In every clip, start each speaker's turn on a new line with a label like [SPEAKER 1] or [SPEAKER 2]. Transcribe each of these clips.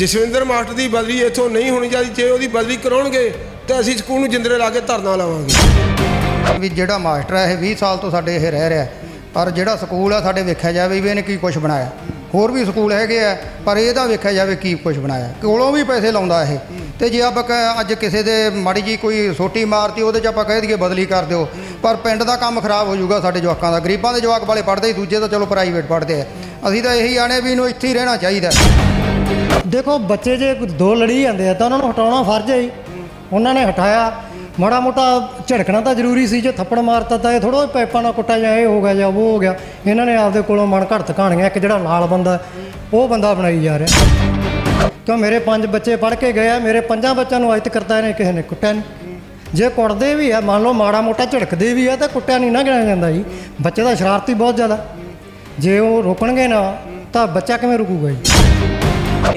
[SPEAKER 1] Jaswinder master ਦੀ ਬਦਲੀ ਇੱਥੋਂ ਨਹੀਂ ਹੋਣੀ ਚਾਹੀਦੀ। ਜੇ ਉਹਦੀ ਬਦਲੀ ਕਰਾਉਣਗੇ, ਤਾਂ ਅਸੀਂ ਸਕੂਲ ਨੂੰ ਜਿੰਦਰੇ ਲਾ ਕੇ ਧਰਨਾ ਲਾਵਾਂਗੇ।
[SPEAKER 2] ਵੀ ਜਿਹੜਾ ਮਾਸਟਰ ਹੈ, ਇਹ 20 ਸਾਲ ਤੋਂ ਸਾਡੇ ਇਹ ਰਹਿ ਰਿਹਾ। ਪਰ ਜਿਹੜਾ ਸਕੂਲ ਆ, ਸਾਡੇ ਵੇਖਿਆ ਜਾਵੇ ਵੀ ਇਹਨੇ ਕੀ ਕੁਝ ਬਣਾਇਆ। ਹੋਰ ਵੀ ਸਕੂਲ ਹੈਗੇ ਆ, ਪਰ ਇਹਦਾ ਵੇਖਿਆ ਜਾਵੇ ਕੀ ਕੁਝ ਬਣਾਇਆ। ਕੋਲੋਂ ਵੀ ਪੈਸੇ ਲਾਉਂਦਾ ਇਹ। ਤੇ ਜੇ ਆਪਾਂ ਕਹਿ- ਅੱਜ ਕਿਸੇ ਦੇ ਮਾੜੀ ਜੀ ਕੋਈ ਸੋਟੀ ਮਾਰਤੀ, ਉਹਦੇ 'ਚ ਆਪਾਂ ਕਹਿ ਦਈਏ ਬਦਲੀ ਕਰ ਦਿਓ। ਪਰ ਪਿੰਡ ਦਾ ਕੰਮ ਖਰਾਬ ਹੋ ਜਾਊਗਾ ਸਾਡੇ ਜਵਾਕਾਂ ਦਾ। ਗਰੀਬਾਂ ਦੇ ਜਵਾਕ ਵਾਲੇ ਪੜ੍ਹਦੇ ਹੀ ਦੂਜੇ ਤਾਂ ਚਲੋ ਪ੍ਰਾਈਵੇਟ ਪੜ੍ਹਦੇ ਆ। ਅਸੀਂ ਤਾਂ ਇਹੀ ਆਣੇ ਵੀ ਇਹਨੂੰ ਇੱਥੇ ਹੀ ਰਹਿਣਾ ਚਾਹੀਦਾ।
[SPEAKER 3] ਦੇਖੋ ਬੱਚੇ ਜੇ ਦੋ ਲੜੀ ਜਾਂਦੇ ਆ ਤਾਂ ਉਹਨਾਂ ਨੂੰ ਹਟਾਉਣਾ ਫਰਜ਼ ਹੈ ਜੀ। ਉਹਨਾਂ ਨੇ ਹਟਾਇਆ। ਮਾੜਾ ਮੋਟਾ ਝੜਕਣਾ ਤਾਂ ਜ਼ਰੂਰੀ ਸੀ, ਜੇ ਥੱਪੜ ਮਾਰਤਾ ਤਾਂ ਇਹ ਥੋੜਾ ਪੈਪਾਂ ਨਾਲ ਕੁੱਟਾ ਜਾਂ ਇਹ ਹੋ ਗਿਆ ਜਾਂ ਉਹ ਹੋ ਗਿਆ। ਇਹਨਾਂ ਨੇ ਆਪਦੇ ਕੋਲੋਂ ਮਨ ਘੜਤ ਕਹਾਣੀਆਂ ਇੱਕ ਜਿਹੜਾ ਲਾਲ ਬੰਦਾ ਉਹ ਬੰਦਾ ਬਣਾਈ ਜਾ ਰਿਹਾ। ਕਿਉਂ ਮੇਰੇ ਪੰਜ ਬੱਚੇ ਪੜ੍ਹ ਕੇ ਗਏ ਆ, ਮੇਰੇ ਪੰਜਾਂ ਬੱਚਿਆਂ ਨੂੰ ਅੱਜ ਤੱਕ ਕਰਤਾ ਇਹਨੇ ਕਿਸੇ ਨੇ ਕੁੱਟਿਆ ਨਹੀਂ ਜੇ ਕੁੱਟਦੇ ਵੀ ਆ, ਮੰਨ ਲਓ ਮਾੜਾ ਮੋਟਾ ਝੜਕਦੇ ਵੀ ਆ, ਤਾਂ ਕੁੱਟਿਆ ਨਹੀਂ ਨਾ ਗਿਣਿਆ ਜਾਂਦਾ ਜੀ। ਬੱਚੇ ਦਾ ਸ਼ਰਾਰਤੀ ਬਹੁਤ ਜ਼ਿਆਦਾ। ਜੇ ਉਹ ਰੋਕਣਗੇ ਨਾ, ਤਾਂ ਬੱਚਾ ਕਿਵੇਂ ਰੁਕੂਗਾ ਜੀ?